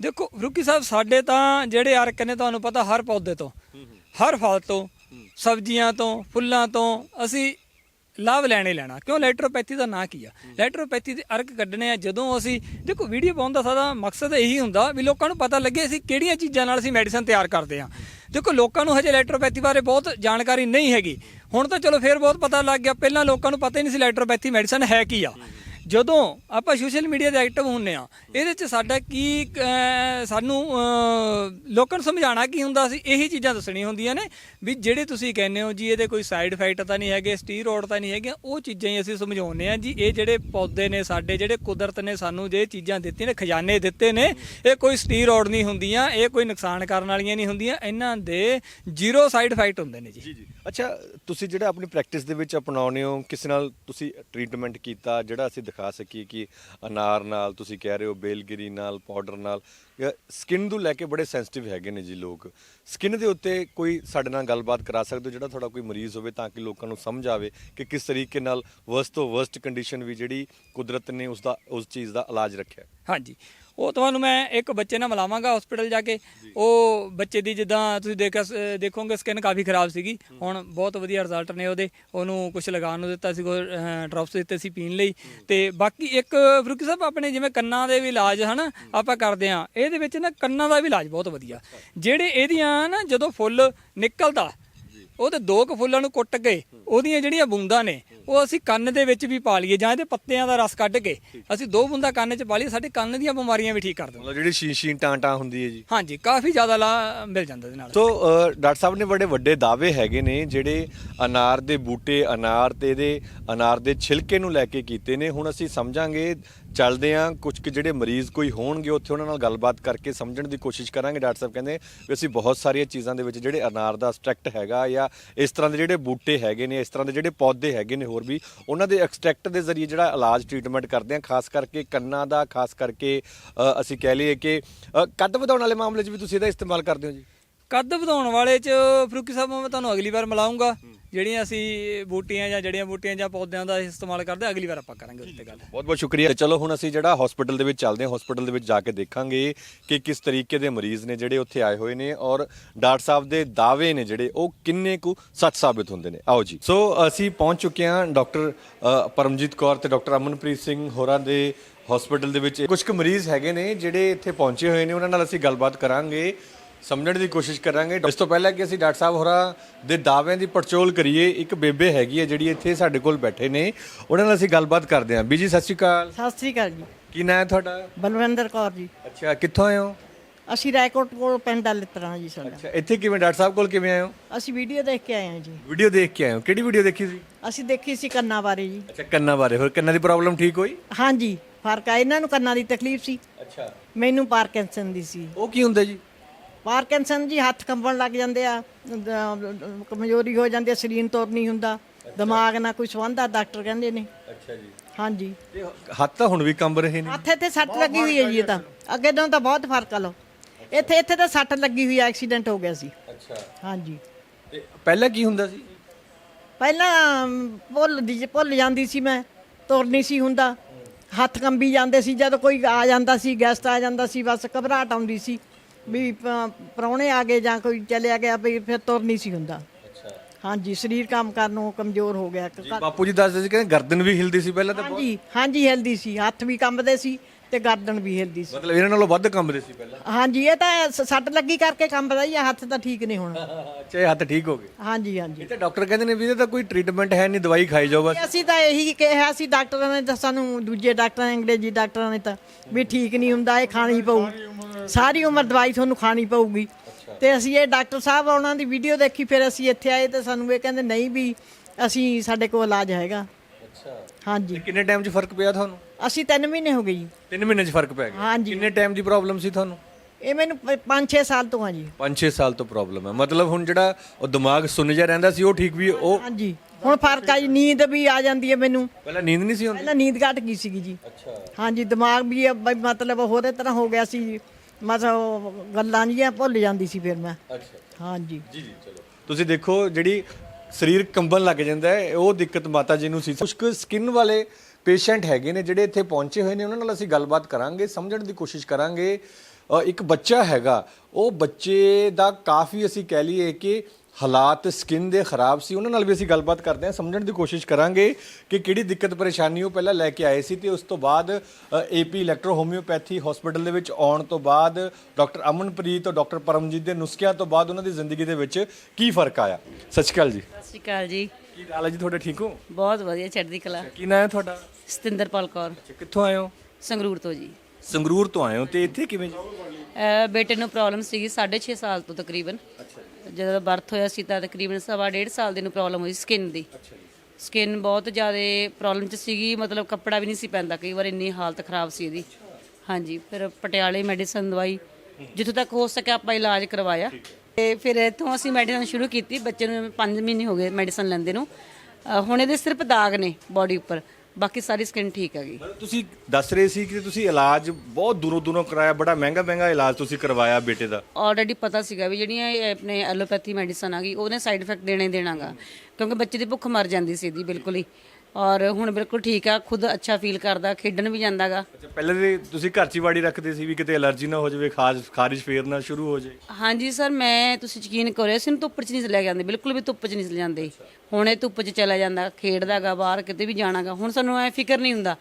ਦੇਖੋ ਰੁਕੀ ਸਾਹਿਬ ਸਾਡੇ ਤਾਂ ਜਿਹੜੇ ਅਰਕ ਨੇ ਤੁਹਾਨੂੰ ਪਤਾ ਹਰ ਪੌਦੇ ਤੋਂ ਹਰ ਫਲ ਤੋਂ ਸਬਜ਼ੀਆਂ ਤੋਂ ਫੁੱਲਾਂ ਤੋਂ ਅਸੀਂ ਲਾਭ ਲੈਣੇ ਲੈਣਾ। ਕਿਉਂ? ਲੈਟਰੋਪੈਥੀ ਦਾ ਨਾਂ ਕੀ ਆ? ਲੈਟਰੋਪੈਥੀ ਦੇ ਅਰਕ ਕੱਢਣੇ ਆ ਜਦੋਂ ਅਸੀਂ, ਦੇਖੋ ਵੀਡੀਓ ਪਾਉਣ ਦਾ ਸਾਡਾ ਮਕਸਦ ਇਹੀ ਹੁੰਦਾ ਵੀ ਲੋਕਾਂ ਨੂੰ ਪਤਾ ਲੱਗੇ ਅਸੀਂ ਕਿਹੜੀਆਂ ਚੀਜ਼ਾਂ ਨਾਲ ਅਸੀਂ ਮੈਡੀਸਨ ਤਿਆਰ ਕਰਦੇ ਆ ਦੇਖੋ, ਲੋਕਾਂ ਨੂੰ ਹਜੇ ਲੈਟਰੋਪੈਥੀ ਬਾਰੇ ਬਹੁਤ ਜਾਣਕਾਰੀ ਨਹੀਂ ਹੈਗੀ। ਹੁਣ ਤਾਂ ਚਲੋ ਫੇਰ ਬਹੁਤ ਪਤਾ ਲੱਗ ਗਿਆ। ਪਹਿਲਾਂ ਲੋਕਾਂ ਨੂੰ ਪਤਾ ਹੀ ਨਹੀਂ ਸੀ ਲੈਟਰੋਪੈਥੀ ਮੈਡੀਸਨ ਹੈ ਕੀ ਆ। ਜਦੋਂ ਆਪਾਂ ਸੋਸ਼ਲ ਮੀਡੀਆ ਦੇ ਐਕਟਿਵ ਹੁੰਨੇ ਆ ਇਹਦੇ ਚ ਸਾਡਾ ਕੀ ਅਹ, ਸਾਨੂੰ ਅਹ, ਲੋਕਾਂ ਨੂੰ ਸਮਝਾਉਣਾ ਕੀ ਹੁੰਦਾ ਸੀ ਇਹੀ ਚੀਜ਼ਾਂ ਦੱਸਣੀਆਂ ਹੁੰਦੀਆਂ ਨੇ ਵੀ ਜਿਹੜੇ ਤੁਸੀਂ ਕਹਿੰਦੇ ਹੋ ਜੀ ਇਹਦੇ ਕੋਈ ਸਾਈਡ ਇਫੈਕਟ ਤਾਂ ਨਹੀਂ ਹੈਗੇ ਸਟੀਰੋਇਡ ਤਾਂ ਨਹੀਂ ਹੈਗੇ ਉਹ ਚੀਜ਼ਾਂ ਹੀ ਅਸੀਂ ਸਮਝਾਉਂਦੇ ਆ ਜੀ ਇਹ ਜਿਹੜੇ ਪੌਦੇ ਨੇ ਸਾਡੇ ਜਿਹੜੇ ਕੁਦਰਤ ਨੇ ਸਾਨੂੰ ਜੇ ਚੀਜ਼ਾਂ ਦਿੱਤੀਆਂ ਨੇ ਖਜ਼ਾਨੇ ਦਿੱਤੇ ਨੇ ਇਹ ਕੋਈ ਸਟੀਰੋਇਡ ਨਹੀਂ ਹੁੰਦੀਆਂ ਇਹ ਕੋਈ ਨੁਕਸਾਨ ਕਰਨ ਵਾਲੀਆਂ ਨਹੀਂ ਹੁੰਦੀਆਂ ਇਹਨਾਂ ਦੇ ਜ਼ੀਰੋ ਸਾਈਡ ਇਫੈਕਟ ਹੁੰਦੇ ਨੇ ਜੀ। ਜੀ ਜੀ। ਅੱਛਾ, ਤੁਸੀਂ ਜਿਹੜਾ ਆਪਣੀ ਪ੍ਰੈਕਟਿਸ ਦੇ ਵਿੱਚ ਅਪਣਾਉਨੇ ਹੋ, ਕਿਸ ਨਾਲ ਤੁਸੀਂ ਟ੍ਰੀਟਮੈਂਟ ਕੀਤਾ, ਜਿਹੜਾ ਅਸੀਂ ਦਿਖਾ ਸਕੀਏ ਕਿ ਅਨਾਰ ਨਾਲ ਤੁਸੀਂ ਕਹਿ ਰਹੇ ਹੋ, ਬੇਲਗਿਰੀ ਨਾਲ ਪਾਊਡਰ ਨਾਲ ਸਕਿਨ ਨੂੰ ਲੈ ਕੇ ਬੜੇ ਸੈਂਸਿਟਿਵ ਹੈਗੇ ਨੇ ਜੀ ਲੋਕ। ਸਕਿਨ ਦੇ ਉੱਤੇ ਕੋਈ ਸਾਡੇ ਨਾਲ ਗੱਲਬਾਤ ਕਰਾ ਸਕਦੇ ਹੋ, ਜਿਹੜਾ ਤੁਹਾਡਾ ਕੋਈ ਮਰੀਜ਼ ਹੋਵੇ, ਤਾਂ ਕਿ ਲੋਕਾਂ ਨੂੰ ਸਮਝ ਆਵੇ ਕਿ ਕਿਸ ਤਰੀਕੇ ਨਾਲ ਵਰਸਟ ਤੋਂ ਵਰਸਟ ਕੰਡੀਸ਼ਨ ਵੀ ਜਿਹੜੀ ਕੁਦਰਤ ਨੇ ਉਸ ਦਾ ਉਸ ਚੀਜ਼ ਦਾ ਇਲਾਜ ਰੱਖਿਆ। ਹਾਂਜੀ। ਉਹ ਤੁਹਾਨੂੰ ਮੈਂ ਇੱਕ ਬੱਚੇ ਨਾਲ ਮਿਲਾਵਾਂਗਾ ਹਸਪੀਟਲ ਜਾ ਕੇ। ਉਹ ਬੱਚੇ ਦੀ ਜਿੱਦਾਂ ਤੁਸੀਂ ਦੇਖਿਆ ਦੇਖੋਗੇ ਸਕਿਨ ਕਾਫੀ ਖਰਾਬ ਸੀਗੀ। ਹੁਣ ਬਹੁਤ ਵਧੀਆ ਰਿਜ਼ਲਟ ਨੇ ਉਹਦੇ। ਉਹਨੂੰ ਕੁਝ ਲਗਾਉਣ ਨੂੰ ਦਿੱਤਾ ਸੀ ਕੋਈ ਡ੍ਰੌਪਸ ਦਿੱਤੇ ਸੀ ਪੀਣ ਲਈ। ਤੇ ਬਾਕੀ ਇੱਕ ਫਰੂਕੀ ਸਾਹਿਬ ਆਪਣੇ ਜਿਵੇਂ ਕੰਨਾਂ ਦੇ ਵੀ ਇਲਾਜ ਹਨਾ ਆਪਾਂ ਕਰਦੇ ਆ ਇਹਦੇ ਵਿੱਚ ਨਾ ਕੰਨਾਂ ਦਾ ਵੀ ਇਲਾਜ ਬਹੁਤ ਵਧੀਆ। ਜਿਹੜੇ ਇਹਦੀਆਂ ਨਾ ਜਦੋਂ ਫੁੱਲ ਨਿਕਲਦਾ ਉਹਦੇ ਦੋ ਕੁ ਫੁੱਲਾਂ ਨੂੰ ਕੁੱਟ ਕੇ ਉਹਦੀਆਂ ਜਿਹੜੀਆਂ ਬੂੰਦਾਂ ਨੇ ਉਹ ਅਸੀਂ ਕੰਨ ਦੇ ਵਿੱਚ ਵੀ ਪਾ ਲਈਏ ਜਾਂ ਇਹਦੇ ਪੱਤਿਆਂ ਦਾ ਰਸ ਕੱਢ ਕੇ ਅਸੀਂ ਦੋ ਬੂੰਦਾਂ ਕੰਨ 'ਚ ਪਾ ਲਈਏ ਸਾਡੇ ਕੰਨ ਦੀਆਂ ਬਿਮਾਰੀਆਂ ਵੀ ਠੀਕ ਕਰ ਦਿੰਦਾ। ਮਤਲਬ ਜਿਹੜੀ ਸ਼ੀਸ਼ੀ ਟਾਂਟਾਂ ਹੁੰਦੀ ਹੈ ਜੀ। ਹਾਂਜੀ ਕਾਫੀ ਜ਼ਿਆਦਾ ਲਾ ਮਿਲ ਜਾਂਦਾ ਇਹਦੇ ਨਾਲ। ਸੋ ਅ, ਡਾਕਟਰ ਸਾਹਿਬ ਨੇ ਬੜੇ ਵੱਡੇ ਦਾਅਵੇ ਹੈਗੇ ਨੇ ਜਿਹੜੇ ਅਨਾਰ ਦੇ ਬੂਟੇ ਅਨਾਰ ਤੇ ਇਹਦੇ ਅਨਾਰ ਦੇ ਛਿਲਕੇ ਨੂੰ ਲੈ ਕੇ ਕੀਤੇ ਨੇ। ਹੁਣ ਅਸੀਂ ਸਮਝਾਂਗੇ ਚੱਲਦੇ ਆਂ ਕੁਝ ਕੁ ਜਿਹੜੇ ਮਰੀਜ਼ ਕੋਈ ਹੋਣਗੇ ਉੱਥੇ ਉਹਨਾਂ ਨਾਲ ਗੱਲਬਾਤ ਕਰਕੇ ਸਮਝਣ ਦੀ ਕੋਸ਼ਿਸ਼ ਕਰਾਂਗੇ। ਡਾਕਟਰ ਸਾਹਿਬ ਕਹਿੰਦੇ ਵੀ ਅਸੀਂ ਬਹੁਤ ਸਾਰੀਆਂ ਚੀਜ਼ਾਂ ਦੇ ਵਿੱਚ ਜਿਹੜੇ ਅਨਾਰ ਦਾ ਐਕਸਟ੍ਰੈਕਟ ਹੈਗਾ ਜਾਂ ਇਸ ਤਰ੍ਹਾਂ ਦੇ ਜਿਹੜੇ ਬੂਟੇ ਹੈਗੇ ਨੇ ਇਸ ਤਰ੍ਹਾਂ ਦੇ ਜਿਹੜੇ ਪੌਦੇ ਹੈਗੇ ਨੇ ਹੋਰ ਵੀ ਉਹਨਾਂ ਦੇ ਐਕਸਟ੍ਰੈਕਟ ਦੇ ਜ਼ਰੀਏ ਜਿਹੜਾ ਇਲਾਜ ਟ੍ਰੀਟਮੈਂਟ ਕਰਦੇ ਆਂ ਖਾਸ ਕਰਕੇ ਕੰਨਾਂ ਦਾ ਖਾਸ ਕਰਕੇ ਅਸੀਂ ਕਹਿ ਲਈਏ ਕਿ ਕੱਦ ਵਧਾਉਣ ਵਾਲੇ ਮਾਮਲੇ 'ਚ ਵੀ ਤੁਸੀਂ ਇਹਦਾ ਇਸਤੇਮਾਲ ਕਰਦੇ ਹੋ ਜੀ? ਕੱਦ ਵਧਾਉਣ ਵਾਲੇ 'ਚ ਫਰੂਕੀ ਸਾਹਿਬ ਮੈਂ ਤੁਹਾਨੂੰ ਅਗਲੀ ਵਾਰ ਮਿਲਾਉਂਗਾ ਜਿਹੜੀਆਂ ਅਸੀਂ ਬੂਟੀਆਂ ਜਾਂ ਜੜੀਆਂ ਬੂਟੀਆਂ ਜਾਂ ਪੌਦਿਆਂ ਦਾ ਇਸਤੇਮਾਲ ਕਰਦੇ ਹਾਂ, ਅਗਲੀ ਵਾਰ ਆਪਾਂ ਕਰਾਂਗੇ ਉਸ ਤੇ ਗੱਲ। ਬਹੁਤ ਬਹੁਤ ਸ਼ੁਕਰੀਆ। ਤੇ ਚਲੋ ਹੁਣ ਅਸੀਂ ਜਿਹੜਾ ਹਸਪੀਟਲ ਦੇ ਵਿੱਚ ਚੱਲਦੇ ਹਾਂ ਹਸਪੀਟਲ ਦੇ ਵਿੱਚ ਜਾ ਕੇ ਦੇਖਾਂਗੇ ਕਿ ਕਿਸ ਤਰੀਕੇ ਦੇ ਮਰੀਜ਼ ਨੇ ਜਿਹੜੇ ਉੱਥੇ ਆਏ ਹੋਏ ਨੇ ਔਰ ਡਾਕਟਰ ਸਾਹਿਬ ਦੇ ਦਾਅਵੇ ਨੇ ਜਿਹੜੇ ਉਹ ਕਿੰਨੇ ਕੁ ਸੱਚ ਸਾਬਿਤ ਹੁੰਦੇ ਨੇ। ਆਓ ਜੀ। ਸੋ ਅਸੀਂ ਪਹੁੰਚ ਚੁੱਕੇ ਹਾਂ ਡਾਕਟਰ ਅ, ਪਰਮਜੀਤ ਕੌਰ ਤੇ ਡਾਕਟਰ ਅਮਨਪ੍ਰੀਤ ਸਿੰਘ ਹੋਰਾਂ ਦੇ ਹਸਪੀਟਲ ਦੇ ਵਿੱਚ। ਕੁਝ ਕੁ ਮਰੀਜ਼ ਹੈਗੇ ਨੇ ਜਿਹੜੇ ਇੱਥੇ ਪਹੁੰਚੇ ਹੋਏ ਨੇ ਉਹਨਾਂ ਨਾਲ ਅਸੀਂ ਗੱਲਬਾਤ ਕਰਾਂਗੇ। ਸਮਝਣ ਦੀ ਕੋਸ਼ਿਸ਼ ਕਰਾਂਗੇ। ਇਸ ਤੋਂ ਪਹਿਲਾਂ ਕਿ ਅਸੀਂ ਡਾਕਟਰ ਸਾਹਿਬ ਹੋਰਾਂ ਦੇ ਦਾਅਵਿਆਂ ਦੀ ਪੜਚੋਲ ਕਰੀਏ ਇੱਕ ਬੇਬੇ ਹੈਗੀ ਹੈ ਜਿਹੜੀ ਇੱਥੇ ਸਾਡੇ ਕੋਲ ਬੈਠੇ ਨੇ। ਉਹਨਾਂ ਨਾਲ ਅਸੀਂ ਗੱਲਬਾਤ ਕਰਦੇ ਹਾਂ। ਬੀਜੀ ਸਤਿ ਸ਼੍ਰੀ ਅਕਾਲ। ਸਤਿ ਸ੍ਰੀ ਅਕਾਲ ਜੀ। ਕੀ ਨਾਂ ਹੈ ਤੁਹਾਡਾ? ਬਲਵਿੰਦਰ ਕੌਰ ਜੀ। ਅੱਛਾ ਕਿੱਥੋਂ ਆਏ ਹੋ? ਅਸੀਂ ਰਾਏਕੋਟ ਕੋਲ ਪਿੰਡ ਲਿੱਤਰਾ ਜੀ ਸਾਡਾ। ਅੱਛਾ ਇੱਥੇ ਕਿਵੇਂ ਡਾਕਟਰ ਸਾਹਿਬ ਕੋਲ ਕਿਵੇਂ ਆਏ ਹੋ? ਅਸੀਂ ਵੀਡੀਓ ਦੇਖ ਕੇ ਆਏ ਹਾਂ ਜੀ। ਵੀਡੀਓ ਦੇਖ ਕੇ ਆਏ ਹੋ। ਕਿਹੜੀ ਵੀਡੀਓ ਦੇਖੀ ਸੀ? ਅਸੀਂ ਦੇਖੀ ਸੀ ਕੰਨਾਂ ਬਾਰੇ ਜੀ। ਅੱਛਾ ਕੰਨਾਂ ਬਾਰੇ। ਹੋਰ ਕੰਨਾਂ ਦੀ ਪ੍ਰੋਬਲਮ ਠੀਕ ਹੋਈ? ਹਾਂਜੀ ਫ਼ਰਕ ਆ। ਇਹਨਾਂ ਨੂੰ ਕੰਨਾਂ ਦੀ ਤਕਲੀਫ ਸੀ। ਅੱਛਾ। ਮੈਨੂੰ ਪਾਰਕਿੰਸਨ ਦੀ ਸੀ। ਉਹ ਕੀ ਹੁੰਦਾ ਜੀ? ਪਾਰਕਿੰਸਨ ਜੀ ਹੱਥ ਕੰਬਣ ਲੱਗ ਜਾਂਦੇ ਆ ਕਮਜ਼ੋਰੀ ਹੋ ਜਾਂਦੀ ਆ ਸਰੀਰ ਤੁਰ ਨਹੀਂ ਹੁੰਦਾ ਦਿਮਾਗ ਨਾਲ ਕੋਈ ਸੰਬੰਧ ਆ ਡਾਕਟਰ ਕਹਿੰਦੇ ਨੇ। ਅੱਛਾ ਜੀ। ਹਾਂਜੀ। ਤੇ ਹੱਥ ਤਾਂ ਹੁਣ ਵੀ ਕੰਬ ਰਹੇ ਨੇ। ਹੱਥ ਇੱਥੇ ਸੱਟ ਲੱਗੀ ਹੋਈ ਹੈ ਜੀ ਇਹ ਤਾਂ। ਅੱਗੇ ਤੋਂ ਤਾਂ ਬਹੁਤ ਫ਼ਰਕ ਆ ਲੋ ਇੱਥੇ ਇੱਥੇ ਤਾਂ ਸੱਟ ਲੱਗੀ ਹੋਈ ਆ ਐਕਸੀਡੈਂਟ ਹੋ ਗਿਆ ਸੀ। ਅੱਛਾ। ਹਾਂਜੀ। ਤੇ ਪਹਿਲਾਂ ਕੀ ਹੁੰਦਾ ਸੀ? ਪਹਿਲਾਂ ਅਮ, ਭੁੱਲ ਦੀ ਭੁੱਲ ਜਾਂਦੀ ਸੀ ਮੈਂ ਤੁਰ ਨਹੀਂ ਸੀ ਹੁੰਦਾ। ਹੱਥ ਕੰਬੀ ਜਾਂਦੇ ਸੀ ਜਦੋਂ ਕੋਈ ਆ ਜਾਂਦਾ ਸੀ ਗੈਸਟ ਆ ਜਾਂਦਾ ਸੀ ਬਸ ਘਬਰਾਹਟ ਆਉਂਦੀ ਸੀ। ਵੀ ਪਰੌਣੇ ਆ ਗਏ ਜਾਂ ਕੋਈ ਚਲਿਆ ਗਿਆ ਵੀ ਫਿਰ ਤੁਰ ਨਹੀਂ ਸੀ ਹੁੰਦਾ। ਅੱਛਾ। ਹਾਂਜੀ ਸਰੀਰ ਕੰਮ ਕਰਨੋਂ ਕਮਜ਼ੋਰ ਹੋ ਗਿਆ। ਜੀ ਬਾਪੂ ਜੀ ਦੱਸਦੇ ਸੀ ਕਹਿੰਦੇ ਗਰਦਨ ਵੀ ਹਿਲਦੀ ਸੀ ਪਹਿਲਾਂ ਤਾਂ ਬਹੁਤ। ਹਾਂਜੀ ਹਾਂਜੀ ਹਿਲਦੀ ਸੀ। ਹੱਥ ਵੀ ਕੰਬਦੇ ਸੀ ਤੇ ਗਰਦਨ ਵੀ ਹਿਲਦੀ ਸੀ। ਮਤਲਬ ਇਹਨਾਂ ਨਾਲੋਂ ਵੱਧ ਕੰਬਦੇ ਸੀ ਪਹਿਲਾਂ। ਹਾਂਜੀ ਇਹ ਤਾਂ ਸੱਟ ਲੱਗੀ ਕਰਕੇ ਕੰਬਦਾ ਹੀ ਆ ਹੱਥ ਤਾਂ ਠੀਕ ਨਹੀਂ ਹੁਣ। ਅੱਛਾ ਇਹ ਹੱਥ ਠੀਕ ਹੋ ਗਏ। ਹਾਂਜੀ ਹਾਂਜੀ। ਇਹ ਤਾਂ ਡਾਕਟਰ ਕਹਿੰਦੇ ਨੇ ਵੀ ਇਹਦਾ ਤਾਂ ਕੋਈ ਟ੍ਰੀਟਮੈਂਟ ਹੈ ਨਹੀਂ ਦਵਾਈ ਖਾਈ ਜਾਓ ਬਸ। ਅਸੀਂ ਤਾਂ ਇਹੀ ਕਿਹਾ ਸੀ ਡਾਕਟਰਾਂ ਨੇ ਤਾਂ ਸਾਨੂੰ ਦੂਜੇ ਡਾਕਟਰਾਂ ਨੇ ਅੰਗਰੇਜ਼ੀ ਡਾਕਟਰਾਂ ਨੇ ਤਾਂ ਵੀ ਠੀਕ ਨਹੀਂ ਹੁੰਦਾ ਇਹ ਖਾਣੀ ਪਊ। ਸਾਰੀ ਉਮਰ ਦਵਾਈ ਤੁਹਾਨੂੰ ਖਾਣੀ ਪਊਗੀ। ਤੇ ਅਸੀਂ ਇਹ ਡਾਕਟਰ ਸਾਹਿਬ ਉਹਨਾਂ ਦੀ ਵੀਡੀਓ ਦੇਖੀ ਫਿਰ ਅਸੀਂ ਇੱਥੇ ਆਏ ਤੇ ਸਾਨੂੰ ਇਹ ਕਹਿੰਦੇ ਨਹੀਂ ਵੀ ਅਸੀਂ ਸਾਡੇ ਕੋਲ ਇਲਾਜ ਹੈਗਾ। ਅੱਛਾ। ਹਾਂਜੀ। ਕਿੰਨੇ ਟਾਈਮ 'ਚ ਫ਼ਰਕ ਪਿਆ ਤੁਹਾਨੂੰ? ਅਸੀਂ 3 ਮਹੀਨੇ ਹੋ ਗਏ ਜੀ। 3 ਮਹੀਨੇ 'ਚ ਫ਼ਰਕ ਪੈ ਗਿਆ। ਹਾਂਜੀ। ਕਿੰਨੇ ਟਾਈਮ ਦੀ ਪ੍ਰੋਬਲਮ ਸੀ ਤੁਹਾਨੂੰ? ਇਹ ਮੈਨੂੰ 5-6 ਸਾਲ ਤੋਂ ਆ ਜੀ। 5-6 ਸਾਲ ਤੋਂ ਪ੍ਰੋਬਲਮ ਹੈ। ਮਤਲਬ ਹੁਣ ਜਿਹੜਾ ਉਹ ਦਿਮਾਗ ਸੁੰਨ ਜਿਹਾ ਰਹਿੰਦਾ ਸੀ ਉਹ ਠੀਕ ਵੀ ਉਹ ਹਾਂਜੀ। ਹੁਣ ਫ਼ਰਕ ਆ ਜੀ ਨੀਂਦ ਵੀ ਆ ਜਾਂਦੀ ਹੈ ਮੈਨੂੰ। ਪਹਿਲਾਂ ਨੀਂਦ ਨਹੀਂ ਸੀ ਆਉਂਦੀ? ਪਹਿਲਾਂ ਨੀਂਦ ਘਟ ਗਈ ਸੀਗੀ ਜੀ। ਅੱਛਾ। ਹਾਂਜੀ ਦਿਮਾਗ ਵੀ ਮਤਲਬ ਹੋਰੇ ਤਰ੍ਹਾਂ ਹੋ ਗਿਆ ਸੀ। ਮਤਲਬ ਗੱਲਾਂ ਜੀਆਂ ਭੁੱਲ ਜਾਂਦੀ ਸੀ ਫਿਰ ਮੈਂ। ਅੱਛਾ ਹਾਂਜੀ। ਜੀ ਜੀ ਚਲੋ। ਤੁਸੀਂ ਦੇਖੋ ਜਿਹੜੀ ਸਰੀਰ ਕੰਬਣ ਲੱਗ ਜਾਂਦਾ ਹੈ ਉਹ ਦਿੱਕਤ ਮਾਤਾ ਜੀ ਨੂੰ ਸੀ। ਕੁਝ ਕੁ ਸਕਿਨ ਵਾਲੇ ਪੇਸ਼ੈਂਟ ਹੈਗੇ ਨੇ ਜਿਹੜੇ ਇੱਥੇ ਪਹੁੰਚੇ ਹੋਏ ਨੇ ਉਹਨਾਂ ਨਾਲ ਅਸੀਂ ਗੱਲਬਾਤ ਕਰਾਂਗੇ ਸਮਝਣ ਦੀ ਕੋਸ਼ਿਸ਼ ਕਰਾਂਗੇ। ਅ, ਇੱਕ ਬੱਚਾ ਹੈਗਾ ਉਹ ਬੱਚੇ ਦਾ ਕਾਫੀ ਅਸੀਂ ਕਹਿ ਲਈਏ ਕਿ ਹਾਲਾਤ ਸਕਿਨ ਦੇ ਖਰਾਬ ਸੀ ਉਹਨਾਂ ਨਾਲ ਵੀ ਅਸੀਂ ਗੱਲਬਾਤ ਕਰਦੇ ਹਾਂ। ਸਮਝਣ ਦੀ ਕੋਸ਼ਿਸ਼ ਕਰਾਂਗੇ ਕਿ ਕਿਹੜੀ ਦਿੱਕਤ ਪਰੇਸ਼ਾਨੀ ਉਹ ਪਹਿਲਾਂ ਲੈ ਕੇ ਆਏ ਸੀ ਤੇ ਉਸ ਤੋਂ ਬਾਅਦ ਏਪੀ ਇਲੈਕਟ੍ਰੋ ਹੋਮਿਓਪੈਥੀ ਹਸਪੀਟਲ ਦੇ ਵਿੱਚ ਆਉਣ ਤੋਂ ਬਾਅਦ ਡਾਕਟਰ ਅਮਨਪ੍ਰੀਤ ਤੇ ਡਾਕਟਰ ਪਰਮਜੀਤ ਦੇ ਨੁਸਖਿਆਂ ਤੋਂ ਬਾਅਦ ਉਹਨਾਂ ਦੀ ਜ਼ਿੰਦਗੀ ਦੇ ਵਿੱਚ ਕੀ ਫ਼ਰਕ ਆਇਆ? ਸਤਿ ਸ਼੍ਰੀ ਅਕਾਲ ਜੀ। ਸਤਿ ਸ਼੍ਰੀ ਅਕਾਲ ਜੀ। ਕੀ ਹਾਲ ਹੈ ਜੀ ਤੁਹਾਡਾ? ਠੀਕ ਹੋ? ਬਹੁਤ ਵਧੀਆ ਚੜ੍ਹਦੀ ਕਲਾ। ਕੀ ਨਾਂ ਹੈ ਤੁਹਾਡਾ? ਸਤਿੰਦਰਪਾਲ ਕੌਰ। ਕਿੱਥੋਂ ਆਏ ਹੋ? ਸੰਗਰੂਰ ਤੋਂ ਜੀ। ਸੰਗਰੂਰ ਤੋਂ ਆਏ ਹੋ ਤੇ ਇੱਥੇ ਕਿਵੇਂ ਜੀ? ਬੇਟੇ ਨੂੰ ਪ੍ਰੋਬਲਮ ਸੀਗੀ 6.5 ਸਾਲ ਤੋਂ ਤਕਰੀਬਨ। ਜਦੋਂ ਬਰਥ ਹੋਇਆ ਸੀ ਤਾਂ ਤਕਰੀਬਨ ਸਵਾ ਡੇਢ ਸਾਲ ਦੇ ਨੂੰ ਪ੍ਰੋਬਲਮ ਹੋਈ ਸਕਿਨ ਦੀ। ਸਕਿਨ ਬਹੁਤ ਜ਼ਿਆਦਾ ਪ੍ਰੋਬਲਮ ਚ ਸੀਗੀ ਮਤਲਬ ਕੱਪੜਾ ਵੀ ਨਹੀਂ ਸੀ ਪੈਂਦਾ ਕਈ ਵਾਰ ਇੰਨੀ ਹਾਲਤ ਖਰਾਬ ਸੀ ਇਹਦੀ। ਹਾਂਜੀ ਫਿਰ ਪਟਿਆਲੇ ਮੈਡੀਸਨ ਦਵਾਈ ਜਿੱਥੋਂ ਤੱਕ ਹੋ ਸਕਿਆ ਆਪਾਂ ਇਲਾਜ ਕਰਵਾਇਆ। ਤੇ ਫਿਰ ਇੱਥੋਂ ਅਸੀਂ ਮੈਡੀਸਨ ਸ਼ੁਰੂ ਕੀਤੀ ਬੱਚੇ ਨੂੰ 5 ਮਹੀਨੇ ਹੋ ਗਏ ਮੈਡੀਸਨ ਲੈਂਦੇ ਨੂੰ। ਹੁਣ ਇਹਦੇ ਸਿਰਫ ਦਾਗ ਨੇ ਬਾਡੀ ਉੱਪਰ। ਬਾਕੀ ਸਾਰੀ ਸਕਿਨ ਠੀਕ ਹੈਗੀ। ਮਤਲਬ ਤੁਸੀਂ ਦੱਸ ਰਹੇ ਸੀ ਕਿ ਤੁਸੀਂ ਇਲਾਜ ਬਹੁਤ ਦੂਰੋਂ ਦੂਰੋਂ ਕਰਾਇਆ ਬੜਾ ਮਹਿੰਗਾ ਮਹਿੰਗਾ ਇਲਾਜ ਤੁਸੀਂ ਕਰਵਾਇਆ ਬੇਟੇ ਦਾ। ਆਲਰੇਡੀ ਪਤਾ ਸੀਗਾ ਵੀ ਜਿਹੜੀਆਂ ਇਹ ਆਪਣੇ ਐਲੋਪੈਥੀ ਮੈਡੀਸਨ ਆ ਗਈ ਉਹਨੇ ਸਾਈਡ ਇਫੈਕਟ ਦੇਣੇ ਦੇਣਾਗਾ ਕਿਉਂਕਿ ਬੱਚੇ ਦੀ ਭੁੱਖ ਮਰ ਜਾਂਦੀ ਸੀ ਇਹਦੀ ਬਿਲਕੁਲ ਹੀ। ਔਰ ਹੁਣ ਬਿਲਕੁਲ ਠੀਕ ਆ ਖੁਦ ਅੱਛਾ ਫੀਲ ਕਰਦਾ ਖੇਡਣ ਵੀ ਜਾਂਦਾਗਾ। ਅੱਛਾ ਪਹਿਲੇ ਤੁਸੀਂ ਘਰ 'ਚ ਹੀ ਵਾੜੀ ਰੱਖਦੇ ਸੀ ਵੀ ਕਿਤੇ ਅਲਰਜੀ ਨਾ ਹੋ ਜਾਵੇ ਖਾਜ ਖਾਰਿਸ਼ ਫੇਰਨਾ ਸ਼ੁਰੂ ਹੋ ਜਾਏ। ਹਾਂਜੀ ਸਰ ਮੈਂ ਤੁਸੀਂ ਯਕੀਨ ਕਰੋ ਅਸੀਂ ਨੂੰ ਧੁੱਪ 'ਚ ਨਹੀਂ ਲੈ ਜਾਂਦੇ ਬਿਲਕੁਲ ਵੀ ਧੁੱਪ 'ਚ ਨਹੀਂ ਜਾਂਦੇ। ਹੁਣ ਇਹ ਧੁੱਪ 'ਚ ਚਲਾ ਜਾਂਦਾ ਖੇਡਦਾਗਾ ਬਾਹਰ ਕਿਤੇ ਵੀ ਜਾਣਾਗਾ। ਹੁਣ ਸਾਨੂੰ ਐ ਫਿਕਰ ਨਹੀਂ ਹੁੰਦਾ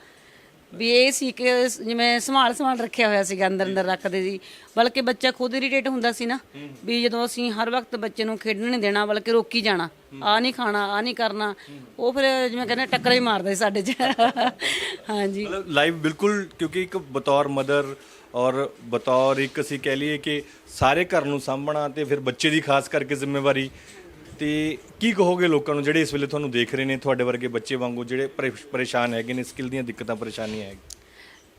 ਵੀ ਇਹ ਸੀ ਕਿ ਜਿਵੇਂ ਸੰਭਾਲ ਸੰਭਾਲ ਰੱਖਿਆ ਹੋਇਆ ਸੀਗਾ ਅੰਦਰ ਅੰਦਰ ਰੱਖਦੇ ਸੀ। ਬਲਕਿ ਬੱਚਾ ਖੁਦ ਇਰੀਟੇਟ ਹੁੰਦਾ ਸੀ ਨਾ, ਵੀ ਜਦੋਂ ਅਸੀਂ ਹਰ ਵਕਤ ਬੱਚੇ ਨੂੰ ਖੇਡਣ ਨਹੀਂ ਦੇਣਾ, ਬਲਕਿ ਰੋਕੀ ਜਾਣਾ ਆ ਨਹੀਂ ਖਾਣਾ ਆ ਨਹੀਂ ਕਰਨਾ, ਉਹ ਫਿਰ ਜਿਵੇਂ ਕਹਿੰਦੇ ਟੱਕਰ ਹੀ ਮਾਰਦੇ ਸੀ ਸਾਡੇ 'ਚ। ਹਾਂਜੀ। ਮਤਲਬ ਲਾਈਵ ਬਿਲਕੁਲ, ਕਿਉਂਕਿ ਇੱਕ ਬਤੌਰ ਮਦਰ ਔਰ ਬਤੌਰ ਇੱਕ ਅਸੀਂ ਕਹਿ ਲਈਏ ਕਿ ਸਾਰੇ ਘਰ ਨੂੰ ਸਾਂਭਣਾ ਤੇ ਫਿਰ ਬੱਚੇ ਦੀ ਖਾਸ ਕਰਕੇ ਜ਼ਿੰਮੇਵਾਰੀ ਤੇ ਕੀ ਕਹੋਗੇ ਲੋਕਾਂ ਨੂੰ ਜਿਹੜੇ ਇਸ ਵੇਲੇ ਤੁਹਾਨੂੰ ਦੇਖ ਰਹੇ ਨੇ ਤੁਹਾਡੇ ਵਰਗੇ ਬੱਚੇ ਵਾਂਗੂ ਜਿਹੜੇ ਪਰੇ- ਪਰੇਸ਼ਾਨ ਹੈਗੇ ਨੇ ਸਕਿੱਲ ਦੀਆਂ ਦਿੱਕਤਾਂ ਪਰੇਸ਼ਾਨੀਆਂ ਹੈਗੀਆਂ?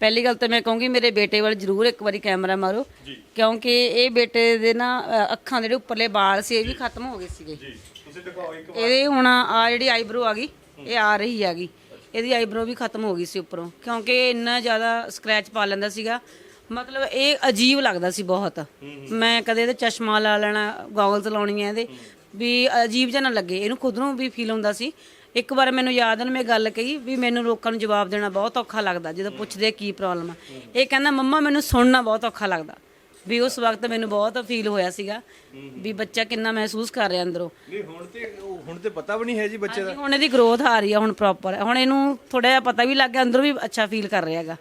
ਪਹਿਲੀ ਗੱਲ ਤਾਂ ਮੈਂ ਕਹੂੰਗੀ ਮੇਰੇ ਬੇਟੇ ਵੱਲ ਜ਼ਰੂਰ ਇੱਕ ਵਾਰੀ ਕੈਮਰਾ ਮਾਰੋ ਕਿਉਂਕਿ ਇਹ ਬੇਟੇ ਦੇ ਨਾ ਅ, ਅੱਖਾਂ ਦੇ ਜਿਹੜੇ ਉੱਪਰਲੇ ਵਾਲ ਸੀ ਇਹ ਵੀ ਖਤਮ ਹੋ ਗਏ ਸੀਗੇ। ਤੁਸੀਂ ਦਿਖਾਓ ਇੱਕ ਇਹਦੇ ਹੁਣ ਆ ਜਿਹੜੀ ਆਈਬ੍ਰੋ ਆ ਗਈ ਇਹ ਆ ਰਹੀ ਹੈਗੀ। ਇਹਦੀ ਆਈਬ੍ਰੋ ਵੀ ਖਤਮ ਹੋ ਗਈ ਸੀ ਉੱਪਰੋਂ ਕਿਉਂਕਿ ਇਹ ਇੰਨਾ ਜ਼ਿਆਦਾ ਸਕ੍ਰੈਚ ਪਾ ਲੈਂਦਾ ਸੀਗਾ। ਮਤਲਬ ਇਹ ਅਜੀਬ ਲੱਗਦਾ ਸੀ ਬਹੁਤ। ਮੈਂ ਕਦੇ ਇਹਦੇ ਚਸ਼ਮਾ ਲਾ ਲੈਣਾ ਗੋਗਲਸ ਲਾਉਣੀਆਂ ਇਹਦੇ। ਵੀ ਅਜੀਬ ਜਿਹਾ ਨਾ ਲੱਗੇ। ਇਹਨੂੰ ਖੁਦ ਨੂੰ ਵੀ ਫੀਲ ਹੁੰਦਾ ਸੀ। ਇੱਕ ਵਾਰ ਮੈਨੂੰ ਯਾਦ ਹੈ ਨਾ ਮੈਂ ਗੱਲ ਕਹੀ ਵੀ ਮੈਨੂੰ ਲੋਕਾਂ ਨੂੰ ਜਵਾਬ ਦੇਣਾ ਬਹੁਤ ਔਖਾ ਲੱਗਦਾ ਜਦੋਂ ਪੁੱਛਦੇ ਕੀ ਪ੍ਰੋਬਲਮ ਆ। ਇਹ ਕਹਿੰਦਾ ਮੰਮਾ ਮੈਨੂੰ ਸੁਣਨਾ ਬਹੁਤ ਔਖਾ ਲੱਗਦਾ। ਵੀ ਉਸ ਵਕਤ ਮੈਨੂੰ ਬਹੁਤ ਫੀਲ ਹੋਇਆ ਸੀਗਾ ਵੀ ਬੱਚਾ ਕਿੰਨਾ ਮਹਿਸੂਸ ਕਰ ਰਿਹਾ ਅੰਦਰੋਂ। ਨਹੀਂ ਹੁਣ ਤੇ ਹੁਣ ਤੇ ਪਤਾ ਵੀ ਨਹੀਂ ਹੈ ਜੀ ਬੱਚੇ ਹਾਂਜੀ, ਹੁਣ ਇਹਦੀ ਗਰੋਥ ਆ ਰਹੀ ਆ ਹੁਣ ਪ੍ਰੋਪਰ ਹੁਣ ਇਹਨੂੰ ਥੋੜਾ ਜਿਹਾ ਪਤਾ ਵੀ ਲੱਗ ਗਿਆ ਅੰਦਰੋਂ ਵੀ ਅੱਛਾ ਫੀਲ ਕਰ ਰਿਹਾ ਹੈਗਾ।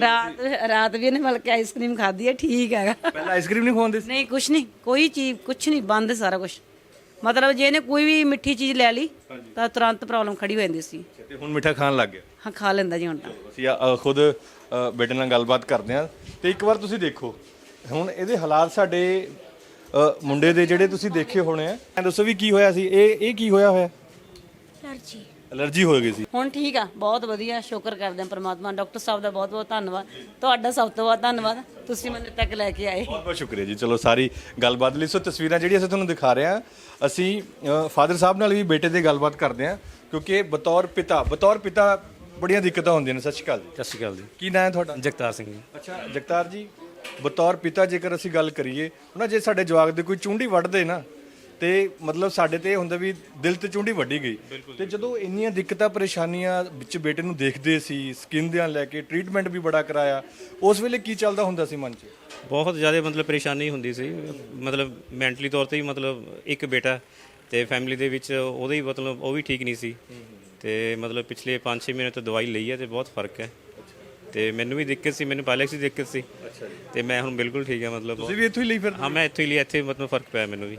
ਰਾਤ ਰਾਤ ਵੀ ਇਹਨੇ ਮਤਲਬ ਕਿ ਆਈਸਕ੍ਰੀਮ ਖਾਧੀ ਹੈ ਠੀਕ ਹੈਗਾ। ਪਹਿਲਾਂ ਆਈਸਕ੍ਰੀਮ ਨਹੀਂ ਖਵਾਉਂਦੇ ਸੀ? ਨਹੀਂ ਕੁਛ ਨਹੀਂ ਕੋਈ ਚੀਜ਼ ਕੁਛ ਨਹੀਂ ਬੰਦ ਸਾਰਾ ਕੁਛ। ਮਤਲਬ ਜੇ ਇਹਨੇ ਕੋਈ ਵੀ ਮਿੱਠੀ ਚੀਜ਼ ਲੈ ਲਈ ਤਾਂ ਤੁਰੰਤ ਪ੍ਰੋਬਲਮ ਖੜੀ ਹੋ ਜਾਂਦੀ ਸੀ। ਤੇ ਹੁਣ ਮਿੱਠਾ ਖਾਣ ਲੱਗ ਗਿਆ? ਹਾਂ ਖਾ ਲੈਂਦਾ ਜੀ ਹੁਣ ਤਾਂ। ਅਸੀਂ ਅ, ਖੁਦ ਅ, ਬੇਟੇ ਨਾਲ ਗੱਲਬਾਤ ਕਰਦੇ ਹਾਂ। ਤੇ ਇੱਕ ਵਾਰ ਤੁਸੀਂ ਦੇਖੋ ਹੁਣ ਇਹਦੇ ਹਾਲਾਤ ਸਾਡੇ ਅ, ਮੁੰਡੇ ਦੇ ਜਿਹੜੇ ਤੁਸੀਂ ਦੇਖੇ ਹੋਣੇ ਆ। ਐਂ ਦੱਸੋ ਵੀ ਕੀ ਹੋਇਆ ਸੀ? ਇਹ ਇਹ ਕੀ ਹੋਇਆ ਹੋਇਆ? ਅਲਰਜੀ ਅਲਰਜੀ ਹੋ ਗਈ ਸੀ। ਹੁਣ ਠੀਕ ਆ ਬਹੁਤ ਵਧੀਆ ਸ਼ੁਕਰ ਕਰਦੇ ਹਾਂ ਪ੍ਰਮਾਤਮਾ ਡਾਕਟਰ ਸਾਹਿਬ ਦਾ ਬਹੁਤ ਬਹੁਤ ਧੰਨਵਾਦ। ਤੁਹਾਡਾ ਸਭ ਤੋਂ ਬਹੁਤ ਧੰਨਵਾਦ ਤੁਸੀਂ ਮੈਨੂੰ ਤੱਕ ਲੈ ਕੇ ਆਏ। ਬਹੁਤ ਬਹੁਤ ਸ਼ੁਕਰੀਆ ਜੀ ਚਲੋ ਸਾਰੀ ਗੱਲਬਾਤ ਲਈ। ਸੋ ਤਸਵੀਰਾਂ ਜਿਹੜੀਆਂ ਅਸੀਂ ਤੁਹਾਨੂੰ ਦਿਖਾ ਰਹੇ ਹਾਂ ਅਸੀਂ ਫਾਦਰ ਸਾਹਿਬ ਨਾਲ ਵੀ ਬੇਟੇ ਦੀ ਗੱਲਬਾਤ ਕਰਦੇ ਹਾਂ ਕਿਉਂਕਿ ਬਤੌਰ ਪਿਤਾ ਬਤੌਰ ਪਿਤਾ ਬੜੀਆਂ ਦਿੱਕਤਾਂ ਹੁੰਦੀਆਂ ਨੇ ਸਤਿ ਸ਼੍ਰੀ ਅਕਾਲ ਜੀ। ਸਤਿ ਸ਼੍ਰੀ ਅਕਾਲ ਜੀ। ਕੀ ਨਾਂ ਹੈ ਤੁਹਾਡਾ? ਜਗਤਾਰ ਸਿੰਘ ਜੀ। ਅੱਛਾ ਜਗਤਾਰ ਜੀ ਬਤੌਰ ਪਿਤਾ ਜੇਕਰ ਅਸੀਂ ਗੱਲ ਕਰੀਏ ਉਹਨਾਂ ਜੇ ਸਾਡੇ ਜਵਾਕ ਦੇ ਕੋਈ ਚੁੰਡੀ ਵੱਢਦੇ ਨਾ ਤੇ ਮਤਲਬ ਸਾਡੇ ਤੇ ਇਹ ਹੁੰਦਾ ਵੀ ਦਿਲ ਤੇ ਚੁੰਡੀ ਵੱਢੀ ਗਈ। ਤੇ ਜਦੋਂ ਇੰਨੀਆਂ ਦਿੱਕਤਾਂ ਪਰੇਸ਼ਾਨੀਆਂ ਵਿੱਚ ਬੇਟੇ ਨੂੰ ਦੇਖਦੇ ਸੀ ਸਕਿਨ ਦੇ ਲੈ ਕੇ ਟ੍ਰੀਟਮੈਂਟ ਵੀ ਬੜਾ ਕਰਾਇਆ ਉਸ ਵੇਲੇ ਕੀ ਚੱਲਦਾ ਹੁੰਦਾ ਸੀ ਮਨ 'ਚ? ਬਹੁਤ ਜ਼ਿਆਦਾ ਮਤਲਬ ਪਰੇਸ਼ਾਨੀ ਹੁੰਦੀ ਸੀ। ਮਤਲਬ ਮੈਂਟਲੀ ਤੌਰ ਤੇ ਵੀ ਮਤਲਬ ਇੱਕ ਬੇਟਾ ਤੇ ਫੈਮਿਲੀ ਦੇ ਵਿੱਚ ਉਹਦੇ ਹੀ ਮਤਲਬ ਉਹ ਵੀ ਠੀਕ ਨਹੀਂ ਸੀ। ਤੇ ਮਤਲਬ ਪਿਛਲੇ 5-6 ਮਹੀਨੇ ਤੋਂ ਦਵਾਈ ਲਈ ਹੈ ਤੇ ਬਹੁਤ ਫ਼ਰਕ ਹੈ। ਤੇ ਮੈਨੂੰ ਵੀ ਦਿੱਕਤ ਸੀ ਮੈਨੂੰ ਪਾਇਲੈਕਸ ਦੀ ਦਿੱਕਤ ਸੀ। ਤੇ ਮੈਂ ਹੁਣ ਬਿਲਕੁਲ ਠੀਕ ਹਾਂ ਮਤਲਬ ਤੁਸੀਂ ਵੀ ਇੱਥੋਂ ਹੀ ਲਈ ਫਿਰ? ਹਾਂ ਮੈਂ ਇੱਥੇ ਹੀ ਲਈ ਇੱਥੇ ਮਤਲਬ ਫ਼ਰਕ ਪਿਆ ਮੈਨੂੰ ਵੀ।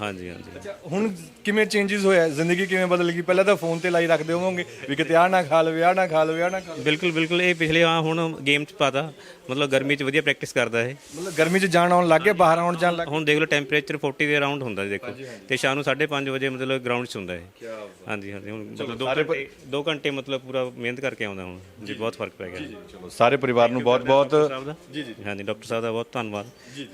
ਹਾਂਜੀ ਹਾਂਜੀ। ਅੱਛਾ ਹੁਣ ਕਿਵੇਂ ਚੇਂजेस ਹੋਇਆ? ਜ਼ਿੰਦਗੀ ਕਿਵੇਂ ਬਦਲ ਗਈ? ਪਹਿਲਾਂ ਤਾਂ ਫੋਨ ਤੇ ਲਾਈ ਰੱਖਦੇ ਹੋਵੋਗੇ ਵੀ ਕਿਤੇ ਆਹ ਨਾ ਖਾ ਲਵੇ ਆਹ ਨਾ ਖਾ ਲਵੇ ਆਹ ਨਾ ਖਾ ਲਵੇ। ਬਿਲਕੁਲ ਬਿਲਕੁਲ ਇਹ ਪਿਛਲੇ ਆ ਹੁਣ ਗੇਮ ਚ ਪਾਤਾ। ਮਤਲਬ ਗਰਮੀ ਚ ਵਧੀਆ ਪ੍ਰੈਕਟਿਸ ਕਰਦਾ ਹੈ ਮਤਲਬ ਗਰਮੀ 'ਚ ਜਾਣ ਆਉਣ ਲੱਗ ਗਿਆ ਬਾਹਰ ਆਉਣ ਜਾਣ ਲੱਗ ਹੁਣ ਦੇਖ ਲਓ ਟੈਂਪਰੇਚਰ 40 ਦੇ ਅਰਾਊਂਡ ਹੁੰਦਾ ਜੀ ਦੇਖੋ। ਤੇ ਸ਼ਾਮ ਨੂੰ 5:30 ਵਜੇ ਮਤਲਬ ਗਰਾਊਂਡ 'ਚ ਹੁੰਦਾ ਹੈ ਹਾਂਜੀ ਹਾਂਜੀ ਹੁਣ ਮਤਲਬ 2 ਘੰਟੇ 2 ਘੰਟੇ ਮਤਲਬ ਪੂਰਾ ਮਿਹਨਤ ਕਰਕੇ ਆਉਂਦਾ ਹੁਣ। ਜੀ ਬਹੁਤ ਫ਼ਰਕ ਪੈ ਗਿਆ ਚਲੋ। ਸਾਰੇ ਪਰਿਵਾਰ ਨੂੰ ਬਹੁਤ ਬਹੁਤ ਜੀ ਜੀ ਹਾਂਜੀ ਡਾਕਟਰ ਸਾਹਿਬ ਦਾ ਬਹੁਤ ਧੰਨਵਾਦ।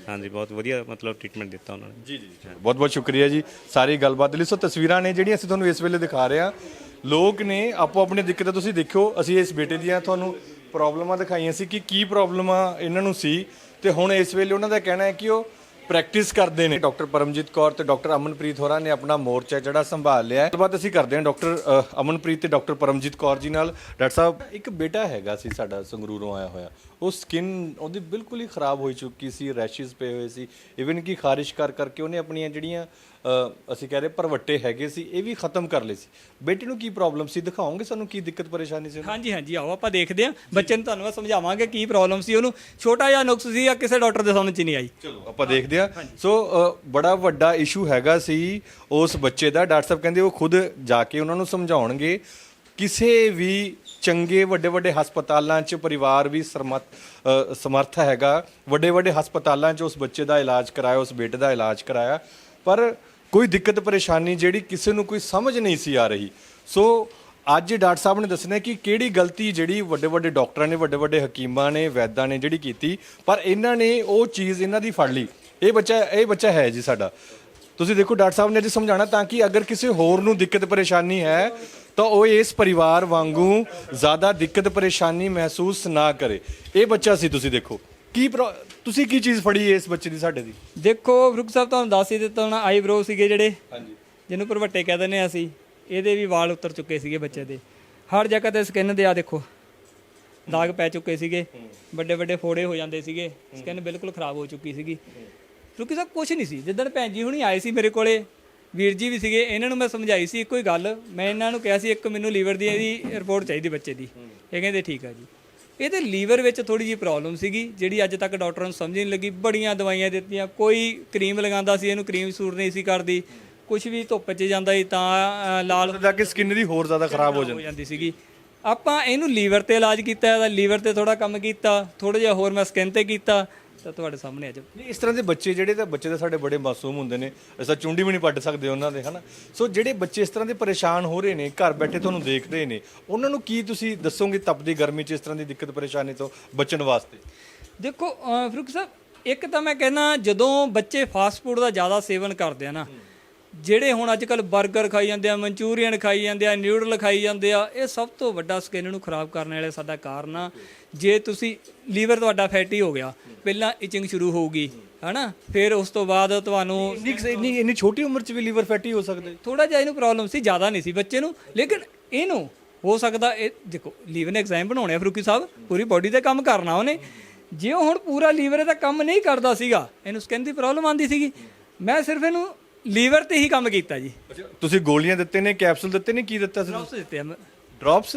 ਹਾਂਜੀ ਬਹੁਤ ਵਧੀਆ ਮਤਲਬ ਟ੍ਰੀਟਮੈਂਟ ਦਿੱਤਾ ਉਹਨਾਂ ਨੇ। ਜੀ ਜੀ ਬਹੁਤ ਬਹੁਤ ਸ਼ੁਕਰੀਆ ਜੀ। ਸਾਰੀ ਗੱਲਬਾਤ ਲਈ। ਸੋ ਤਸਵੀਰਾਂ ਨੇ ਜਿਹੜੀਆਂ ਅਸੀਂ ਤੁਹਾਨੂੰ ਇਸ ਵੇਲੇ ਦਿਖਾ ਰਹੇ ਹਾਂ ਲੋਕ ਨੇ ਆਪੋ ਆਪਣੀ ਦਿੱਕਤਾਂ ਤੁਸੀਂ ਦੇਖਿਓ। ਅਸੀਂ ਇਸ ਬੇਟੇ ਦੀਆਂ ਤੁਹਾਨੂੰ ਪ੍ਰੋਬਲਮਾਂ ਦਿਖਾਈਆਂ ਸੀ ਕਿ ਕੀ ਪ੍ਰੋਬਲਮਾਂ ਇਹਨਾਂ ਨੂੰ ਸੀ। ਤੇ ਹੁਣ ਇਸ ਵੇਲੇ ਉਹਨਾਂ ਦਾ ਕਹਿਣਾ ਹੈ ਕਿ ਉਹ ਪ੍ਰੈਕਟਿਸ ਕਰਦੇ ਨੇ। ਡਾਕਟਰ ਪਰਮਜੀਤ ਕੌਰ ਤੇ ਡਾਕਟਰ ਅਮਨਪ੍ਰੀਤ ਹੋਰਾਂ ਨੇ ਆਪਣਾ ਮੋਰਚਾ ਜਿਹੜਾ ਸੰਭਾਲ ਲਿਆ ਹੈ। ਬਾਅਦ ਅਸੀਂ ਕਰਦੇ ਹਾਂ ਡਾਕਟਰ ਅ, ਅਮਨਪ੍ਰੀਤ ਤੇ ਡਾਕਟਰ ਪਰਮਜੀਤ ਕੌਰ ਜੀ ਨਾਲ। ਡਾਕਟਰ ਸਾਹਿਬ ਇੱਕ ਬੇਟਾ ਹੈਗਾ ਸੀ ਸਾਡਾ ਸੰਗਰੂਰੋਂ ਆਇਆ ਹੋਇਆ। ਉਹ ਸਕਿਨ ਉਹਦੀ ਬਿਲਕੁਲ ਹੀ ਖਰਾਬ ਹੋਈ ਚੁੱਕੀ ਸੀ ਰੈਸ਼ਸ ਪਏ ਹੋਏ ਸੀ। ਇਵਨ ਕਿ ਖਾਰਿਸ਼ ਕਰ ਕਰਕੇ ਉਹਨੇ ਆਪਣੀਆਂ ਜਿਹੜੀਆਂ ਅਸੀਂ ਕਹਿ ਰਹੇ ਭਰਵੱਟੇ ਹੈਗੇ ਸੀ ਇਹ ਵੀ ਖਤਮ ਕਰ ਲਏ ਸੀ। ਬੇਟੇ ਨੂੰ ਕੀ ਪ੍ਰੋਬਲਮ ਸੀ? ਦਿਖਾਓਗੇ ਸਾਨੂੰ ਕੀ ਦਿੱਕਤ ਪਰੇਸ਼ਾਨੀ ਸੀ? ਹਾਂਜੀ ਹਾਂਜੀ ਆਓ ਆਪਾਂ ਦੇਖਦੇ ਹਾਂ। ਬੱਚੇ ਨੂੰ ਤੁਹਾਨੂੰ ਸਮਝਾਵਾਂਗੇ ਕੀ ਪ੍ਰੋਬਲਮ ਸੀ ਉਹਨੂੰ। ਛੋਟਾ ਜਿਹਾ ਨੁਕਸ ਸੀ ਜਾਂ ਕਿਸੇ ਡਾਕਟਰ ਦੇ ਸਮਝ 'ਚ ਨਹੀਂ ਆਈ। ਚਲੋ ਆਪਾਂ ਦੇਖਦੇ ਹਾਂ। ਸੋ ਬੜਾ ਵੱਡਾ ਇਸ਼ੂ ਹੈਗਾ ਸੀ ਉਸ ਬੱਚੇ ਦਾ। ਡਾਕਟਰ ਸਾਹਿਬ ਕਹਿੰਦੇ ਉਹ ਖੁਦ ਜਾ ਕੇ ਉਹਨਾਂ ਨੂੰ ਸਮਝਾਉਣਗੇ। ਕਿਸੇ ਵੀ ਚੰਗੇ ਵੱਡੇ ਵੱਡੇ ਹਸਪਤਾਲਾਂ 'ਚ ਪਰਿਵਾਰ ਵੀ ਸਰਮਤ ਸਮਰਥ ਹੈਗਾ। ਵੱਡੇ ਵੱਡੇ ਹਸਪਤਾਲਾਂ 'ਚ ਉਸ ਬੱਚੇ ਦਾ ਇਲਾਜ ਕਰਾਇਆ ਉਸ ਬੇਟੇ ਦਾ ਇਲਾਜ ਕਰਾਇਆ। ਪਰ ਕੋਈ ਦਿੱਕਤ ਪਰੇਸ਼ਾਨੀ ਜਿਹੜੀ ਕਿਸੇ ਨੂੰ ਕੋਈ ਸਮਝ ਨਹੀਂ ਸੀ ਆ ਰਹੀ। ਸੋ ਅੱਜ ਡਾਕਟਰ ਸਾਹਿਬ ਨੇ ਦੱਸਣਾ ਕਿ ਕਿਹੜੀ ਗਲਤੀ ਜਿਹੜੀ ਵੱਡੇ ਵੱਡੇ ਡਾਕਟਰਾਂ ਨੇ, ਵੱਡੇ ਵੱਡੇ ਹਕੀਮਾਂ ਨੇ, ਵੈਦਾਂ ਨੇ ਜਿਹੜੀ ਕੀਤੀ, ਪਰ ਇਹਨਾਂ ਨੇ ਉਹ ਚੀਜ਼ ਇਹਨਾਂ ਦੀ ਫੜ ਲਈ। ਇਹ ਬੱਚਾ ਇਹ ਬੱਚਾ ਹੈ ਜੀ ਸਾਡਾ। ਤੁਸੀਂ ਦੇਖੋ ਡਾਕਟਰ ਸਾਹਿਬ ਨੇ ਅੱਜ ਸਮਝਾਉਣਾ ਤਾਂ ਕਿ ਅਗਰ ਕਿਸੇ ਹੋਰ ਨੂੰ ਦਿੱਕਤ ਪਰੇਸ਼ਾਨੀ ਹੈ, ਤਾਂ ਉਹ ਇਸ ਪਰਿਵਾਰ ਵਾਂਗੂ ਜ਼ਿਆਦਾ ਦਿੱਕਤ ਪਰੇਸ਼ਾਨੀ ਮਹਿਸੂਸ ਨਾ ਕਰੇ। ਇਹ ਬੱਚਾ ਸੀ ਤੁਸੀਂ ਦੇਖੋ। ਕੀ ਪ੍ਰੋ- ਤੁਸੀਂ ਕੀ ਚੀਜ਼ ਫੜੀ ਇਸ ਬੱਚੇ ਦੀ ਸਾਡੇ ਦੀ? ਦੇਖੋ ਫਰੂਕ ਸਾਹਿਬ ਤੁਹਾਨੂੰ ਦੱਸ ਹੀ ਦਿੱਤਾ ਹੁਣ ਆਈਬ੍ਰੋ ਸੀਗੇ ਜਿਹੜੇ। ਹਾਂਜੀ। ਜਿਹਨੂੰ ਭਰਵੱਟੇ ਕਹਿ ਦਿੰਦੇ ਹਾਂ ਅਸੀਂ। ਇਹਦੇ ਵੀ ਵਾਲ ਉਤਰ ਚੁੱਕੇ ਸੀਗੇ ਬੱਚੇ ਦੇ। ਹਰ ਜਗ੍ਹਾ ਤੇ ਸਕਿਨ ਦੇ ਆ ਦੇਖੋ। ਦਾਗ ਪੈ ਚੁੱਕੇ ਸੀਗੇ। ਵੱਡੇ ਵੱਡੇ ਫੋੜੇ ਹੋ ਜਾਂਦੇ ਸੀਗੇ। ਸਕਿਨ ਬਿਲਕੁਲ ਖਰਾਬ ਹੋ ਚੁੱਕੀ ਸੀਗੀ। ਕਿਉਂਕਿ ਸਭ ਕੁਝ ਨਹੀਂ ਸੀ। ਜਿੱਦਣ ਭੈਣ ਜੀ ਹੁਣੀ ਆਏ ਸੀ ਮੇਰੇ ਕੋਲੇ ਵੀਰ ਜੀ ਵੀ ਸੀਗੇ ਇਹਨਾਂ ਨੂੰ ਮੈਂ ਸਮਝਾਈ ਸੀ ਇੱਕੋ ਹੀ ਗੱਲ। ਮੈਂ ਇਹਨਾਂ ਨੂੰ ਕਿਹਾ ਸੀ ਇੱਕ ਮੈਨੂੰ ਲੀਵਰ ਦੀ ਇਹਦੀ ਰਿਪੋਰਟ ਚਾਹੀਦੀ ਬੱਚੇ ਦੀ। ਇਹ ਕਹਿੰਦੇ ਠੀਕ ਆ ਜੀ। ਇਹਦੇ ਲੀਵਰ ਵਿੱਚ ਥੋੜੀ ਜਿਹੀ ਪ੍ਰੋਬਲਮ ਸੀਗੀ ਜਿਹੜੀ ਅੱਜ ਤੱਕ ਡਾਕਟਰਾਂ ਨੂੰ ਸਮਝ ਨਹੀਂ ਲੱਗੀ। ਬੜੀਆਂ ਦਵਾਈਆਂ ਦਿੱਤੀਆਂ ਕੋਈ ਕਰੀਮ ਲਗਾਉਂਦਾ ਸੀ ਇਹਨੂੰ ਕਰੀਮ ਸੂਟ ਨਹੀਂ ਸੀ ਕਰਦੀ। ਕੁਝ ਵੀ ਧੁੱਪ 'ਚ ਜਾਂਦਾ ਸੀ ਤਾਂ ਲਾਲ ਜਾ ਕੇ ਸਕਿਨ ਦੀ ਹੋਰ ਜ਼ਿਆਦਾ ਖਰਾਬ ਹੋ ਜਾਂਦੀ ਹੋ ਜਾਂਦੀ। ਸੀਗੀ। ਆਪਾਂ ਇਹਨੂੰ ਲੀਵਰ ਤੇ ਇਲਾਜ ਕੀਤਾ ਇਹਦਾ ਲੀਵਰ ਤੇ ਥੋੜਾ ਕੰਮ ਕੀਤਾ ਥੋੜਾ ਜਿਹਾ ਹੋਰ ਮੈਂ ਸਕਿਨ ਤੇ ਕੀਤਾ। ਤਾਂ ਤੁਹਾਡੇ ਸਾਹਮਣੇ ਅੱਜ ਨਹੀਂ ਇਸ ਤਰ੍ਹਾਂ ਦੇ ਬੱਚੇ ਜਿਹੜੇ ਤਾਂ ਬੱਚੇ ਤਾਂ ਸਾਡੇ ਬੜੇ ਮਾਸੂਮ ਹੁੰਦੇ ਨੇ। ਅਸਾਂ ਚੁੰਡੀ ਵੀ ਨਹੀਂ ਪੱਟ ਸਕਦੇ ਉਹਨਾਂ ਦੇ ਹਨਾ? ਸੋ ਜਿਹੜੇ ਬੱਚੇ ਇਸ ਤਰ੍ਹਾਂ ਦੇ ਪਰੇਸ਼ਾਨ ਹੋ ਰਹੇ ਨੇ ਘਰ ਬੈਠੇ ਤੁਹਾਨੂੰ ਦੇਖ ਰਹੇ ਨੇ ਉਹਨਾਂ ਨੂੰ ਕੀ ਤੁਸੀਂ ਦੱਸੋਗੇ ਤਪਦੀ ਗਰਮੀ 'ਚ ਇਸ ਤਰ੍ਹਾਂ ਦੀ ਦਿੱਕਤ ਪਰੇਸ਼ਾਨੀ ਤੋਂ ਬਚਣ ਵਾਸਤੇ? ਦੇਖੋ ਅਹ ਫਰੂਕ ਸਾਹਿਬ ਇੱਕ ਤਾਂ ਮੈਂ ਕਹਿੰਦਾ ਜਦੋਂ ਬੱਚੇ ਫਾਸਟ ਫੂਡ ਦਾ ਜ਼ਿਆਦਾ ਸੇਵਨ ਕਰਦੇ ਆ ਨਾ ਜਿਹੜੇ ਹੁਣ ਅੱਜ ਕੱਲ 버ਗਰ ਖਾਈ ਜਾਂਦੇ ਆ ਮਨਚੂਰੀਅਨ ਖਾਈ ਜਾਂਦੇ ਆ ਨਿਊਡਲ ਖਾਈ ਜਾਂਦੇ ਆ ਇਹ ਸਭ ਤੋਂ ਵੱਡਾ ਸਕਿਨ ਨੂੰ ਖਰਾਬ ਕਰਨ ਵਾਲੇ ਸਾਡਾ ਕਾਰਨ ਆ। ਜੇ ਤੁਸੀਂ ਲੀਵਰ ਤੁਹਾਡਾ ਫੈਟੀ ਹੋ ਗਿਆ ਪਹਿਲਾਂ ਇਚਿੰਗ ਸ਼ੁਰੂ ਹੋਊਗੀ ਹਨਾ? ਫਿਰ ਉਸ ਤੋਂ ਬਾਅਦ ਤੁਹਾਨੂੰ ਇੰਨੀ ਇੰਨੀ ਛੋਟੀ ਉਮਰ 'ਚ ਵੀ ਲੀਵਰ ਫੈਟੀ ਹੋ ਸਕਦਾ? ਥੋੜਾ ਜਿਹਾ ਇਹਨੂੰ ਪ੍ਰੋਬਲਮ ਸੀ ਜ਼ਿਆਦਾ ਨਹੀਂ ਸੀ ਬੱਚੇ ਨੂੰ ਲੇਕਿਨ ਇਹਨੂੰ ਹੋ ਸਕਦਾ ਇਹ ਦੇਖੋ ਲੀਵਰ ਨੇ ਐਗਜ਼ਾਮ ਬਣਾਉਣੇ ਆ ਫਰੂਕੀ ਸਾਹਿਬ ਪੂਰੀ ਬਾਡੀ ਤੇ ਕੰਮ ਕਰਨਾ ਉਹਨੇ। ਜੇ ਉਹ ਹੁਣ ਪੂਰਾ ਲੀਵਰ ਇਹਦਾ ਕੰਮ ਨਹੀਂ ਕਰਦਾ ਸੀਗਾ ਇਹਨੂੰ ਸਕਿਨ ਦੀ ਪ੍ਰੋਬਲਮ ਆਂਦੀ ਸੀਗੀ। ਮੈਂ ਸਿਰਫ ਇਹਨੂੰ ਲੀਵਰ ਤੇ ਹੀ ਕੰਮ ਕੀਤਾ ਜੀ। ਤੁਸੀਂ ਗੋਲੀਆਂ ਦਿੱਤੇ ਨੇ ਕੈਪਸੂਲ ਦਿੱਤੇ ਨੇ ਕੀ ਦਿੱਤਾ ਸੀ ਡ੍ਰੌਪਸ ਦਿੱਤੇ ਆ ਮੈਂ। ਡ੍ਰੌਪਸ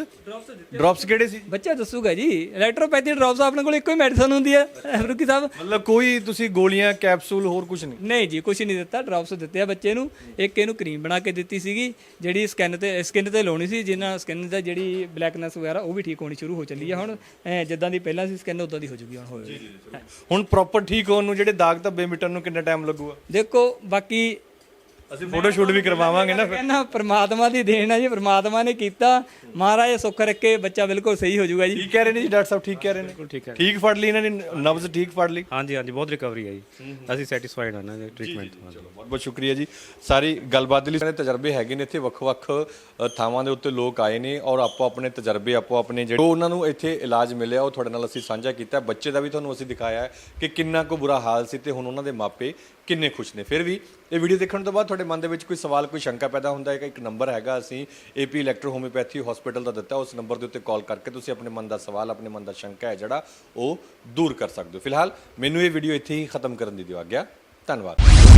ਡ੍ਰੌਪਸ ਕਿਹੜੇ ਸੀ? ਬੱਚਾ ਦੱਸੂਗਾ ਜੀ ਇਲੈਕਟ੍ਰੋਪੈਥੀ ਡ੍ਰੌਪਸ ਆਪਣੇ ਕੋਲ ਇੱਕੋ ਹੀ ਮੈਡੀਸਨ ਹੁੰਦੀ ਹੈ ਫਰੂਕੀ ਸਾਹਿਬ। ਮਤਲਬ ਕੋਈ ਤੁਸੀਂ ਗੋਲੀਆਂ ਕੈਪਸੂਲ ਹੋਰ ਕੁਝ ਨਹੀਂ? ਨਹੀਂ ਜੀ ਕੁਝ ਨਹੀਂ ਦਿੱਤਾ ਡ੍ਰੌਪਸ ਦਿੱਤੇ ਆ ਬੱਚੇ ਨੂੰ। ਇੱਕ ਇਹਨੂੰ ਕਰੀਮ ਬਣਾ ਕੇ ਦਿੱਤੀ ਸੀਗੀ ਜਿਹੜੀ ਸਕਿਨ ਤੇ ਸਕਿਨ ਤੇ ਲਾਉਣੀ ਸੀ ਜਿੰਨਾ ਸਕਿਨ ਦਾ ਜਿਹੜੀ ਬਲੈਕਨੈਸ ਵਗੈਰਾ ਉਹ ਵੀ ਠੀਕ ਹੋਣੀ ਸ਼ੁਰੂ ਹੋ ਚੱਲੀ ਆ ਹੁਣ। ਐਂ ਜਿੱਦਾਂ ਦੀ ਪਹਿਲਾਂ ਸੀ ਸਕਿਨ ਉਦਾਂ ਦੀ ਹੋ ਜੂਗੀ ਹੁਣ ਹੋਵੇ ਹੁਣ ਪ੍ਰੋਪਰ ਠੀਕ ਹੋਣ ਨੂੰ ਜਿਹੜੇ ਦਾਗ ਧੱਬੇ ਮਿਟਣ ਨੂੰ ਕਿੰਨਾ ਟਾਈਮ ਲੱਗੂਗਾ? ਦੇਖੋ ਬਾਕੀ ਅਸੀਂ ਫੋਟੋ ਸ਼ੂਟ ਵੀ ਕਰਵਾਵਾਂਗੇ ਨਾ ਫਿਰ। ਕਹਿੰਦਾ ਪ੍ਰਮਾਤਮਾ ਦੀ ਦੇਣ ਹੈ ਜੀ ਪ੍ਰਮਾਤਮਾ ਨੇ ਕੀਤਾ। ਮਹਾਰਾਜ ਸੁੱਖ ਰੱਖੇ ਬੱਚਾ ਬਿਲਕੁਲ ਸਹੀ ਹੋ ਜਾਊਗਾ ਜੀ। ਠੀਕ ਕਹਿ ਰਹੇ ਨੇ ਜੀ ਡਾਕਟਰ ਸਾਹਿਬ ਠੀਕ ਕਹਿ ਰਹੇ ਨੇ? ਠੀਕ ਹੈ ਠੀਕ ਫੜ ਲਈ ਇਹਨਾਂ ਨੇ ਨਬਜ਼ ਠੀਕ ਫੜ ਲਈ? ਹਾਂਜੀ ਹਾਂਜੀ ਬਹੁਤ ਰਿਕਵਰੀ ਹੈ ਜੀ ਅਸੀਂ ਸੈਟੀਸਫਾਈਡ ਹਾਂ ਇਹਨਾਂ ਦੇ ਟ੍ਰੀਟਮੈਂਟ ਤੋਂ। ਬਹੁਤ ਬਹੁਤ ਸ਼ੁਕਰੀਆ ਜੀ। ਸਾਰੀ ਗੱਲਬਾਤ ਦੇ ਲਈ ਸਾਰੇ ਤਜਰਬੇ ਹੈਗੇ ਨੇ ਇੱਥੇ ਵੱਖ-ਵੱਖ ਅ, ਥਾਵਾਂ ਦੇ ਉੱਤੇ ਲੋਕ ਆਏ ਨੇ ਔਰ ਆਪੋ ਆਪਣੇ ਤਜਰਬੇ ਆਪੋ ਆਪਣੇ ਜਿਹੜੇ ਜੋ ਉਹਨਾਂ ਨੂੰ ਇੱਥੇ ਇਲਾਜ ਮਿਲਿਆ ਉਹ ਤੁਹਾਡੇ ਨਾਲ ਅਸੀਂ ਸਾਂਝਾ ਕੀਤਾ। ਬੱਚੇ ਦਾ ਵੀ ਤੁਹਾਨੂੰ ਅਸੀਂ ਦਿਖਾਇਆ ਹੈ ਕਿ ਕਿੰਨਾ ਕੁ ਬੁਰਾ ਹਾਲ ਸੀ ਤੇ ਹੁਣ ਉਹਨਾਂ ਦੇ ਮਾਪੇ ਕਿੰਨੇ ਖੁਸ਼ ਨੇ। ਫਿਰ ਵੀ ਇਹ ਵੀਡੀਓ ਦੇਖਣ ਤੋਂ ਬਾਅਦ ਤੁਹਾਡੇ ਮਨ ਦੇ ਵਿੱਚ ਕੋਈ ਸਵਾਲ, ਕੋਈ ਸ਼ੰਕਾ ਪੈਦਾ ਹੁੰਦਾ ਹੈ ਕਿ ਇੱਕ ਨੰਬਰ ਹੈਗਾ, ਅਸੀਂ ਏਪੀ ਇਲੈਕਟ੍ਰੋ ਹੋਮਿਓਪੈਥੀ ਹਸਪੀਟਲ ਦਾ ਦਿੱਤਾ, ਉਸ ਨੰਬਰ ਦੇ ਉੱਤੇ ਕਾਲ ਕਰਕੇ ਤੁਸੀਂ ਆਪਣੇ ਮਨ ਦਾ ਸਵਾਲ, ਆਪਣੇ ਮਨ ਦਾ ਸ਼ੰਕਾ ਹੈ ਜਿਹੜਾ ਉਹ ਦੂਰ ਕਰ ਸਕਦੇ ਹੋ। ਫਿਲਹਾਲ ਮੈਨੂੰ ਇਹ ਵੀਡੀਓ ਇੱਥੇ ਹੀ ਖਤਮ ਕਰਨ ਦੀ ਦਿਓ ਆਗਿਆ। ਧੰਨਵਾਦ।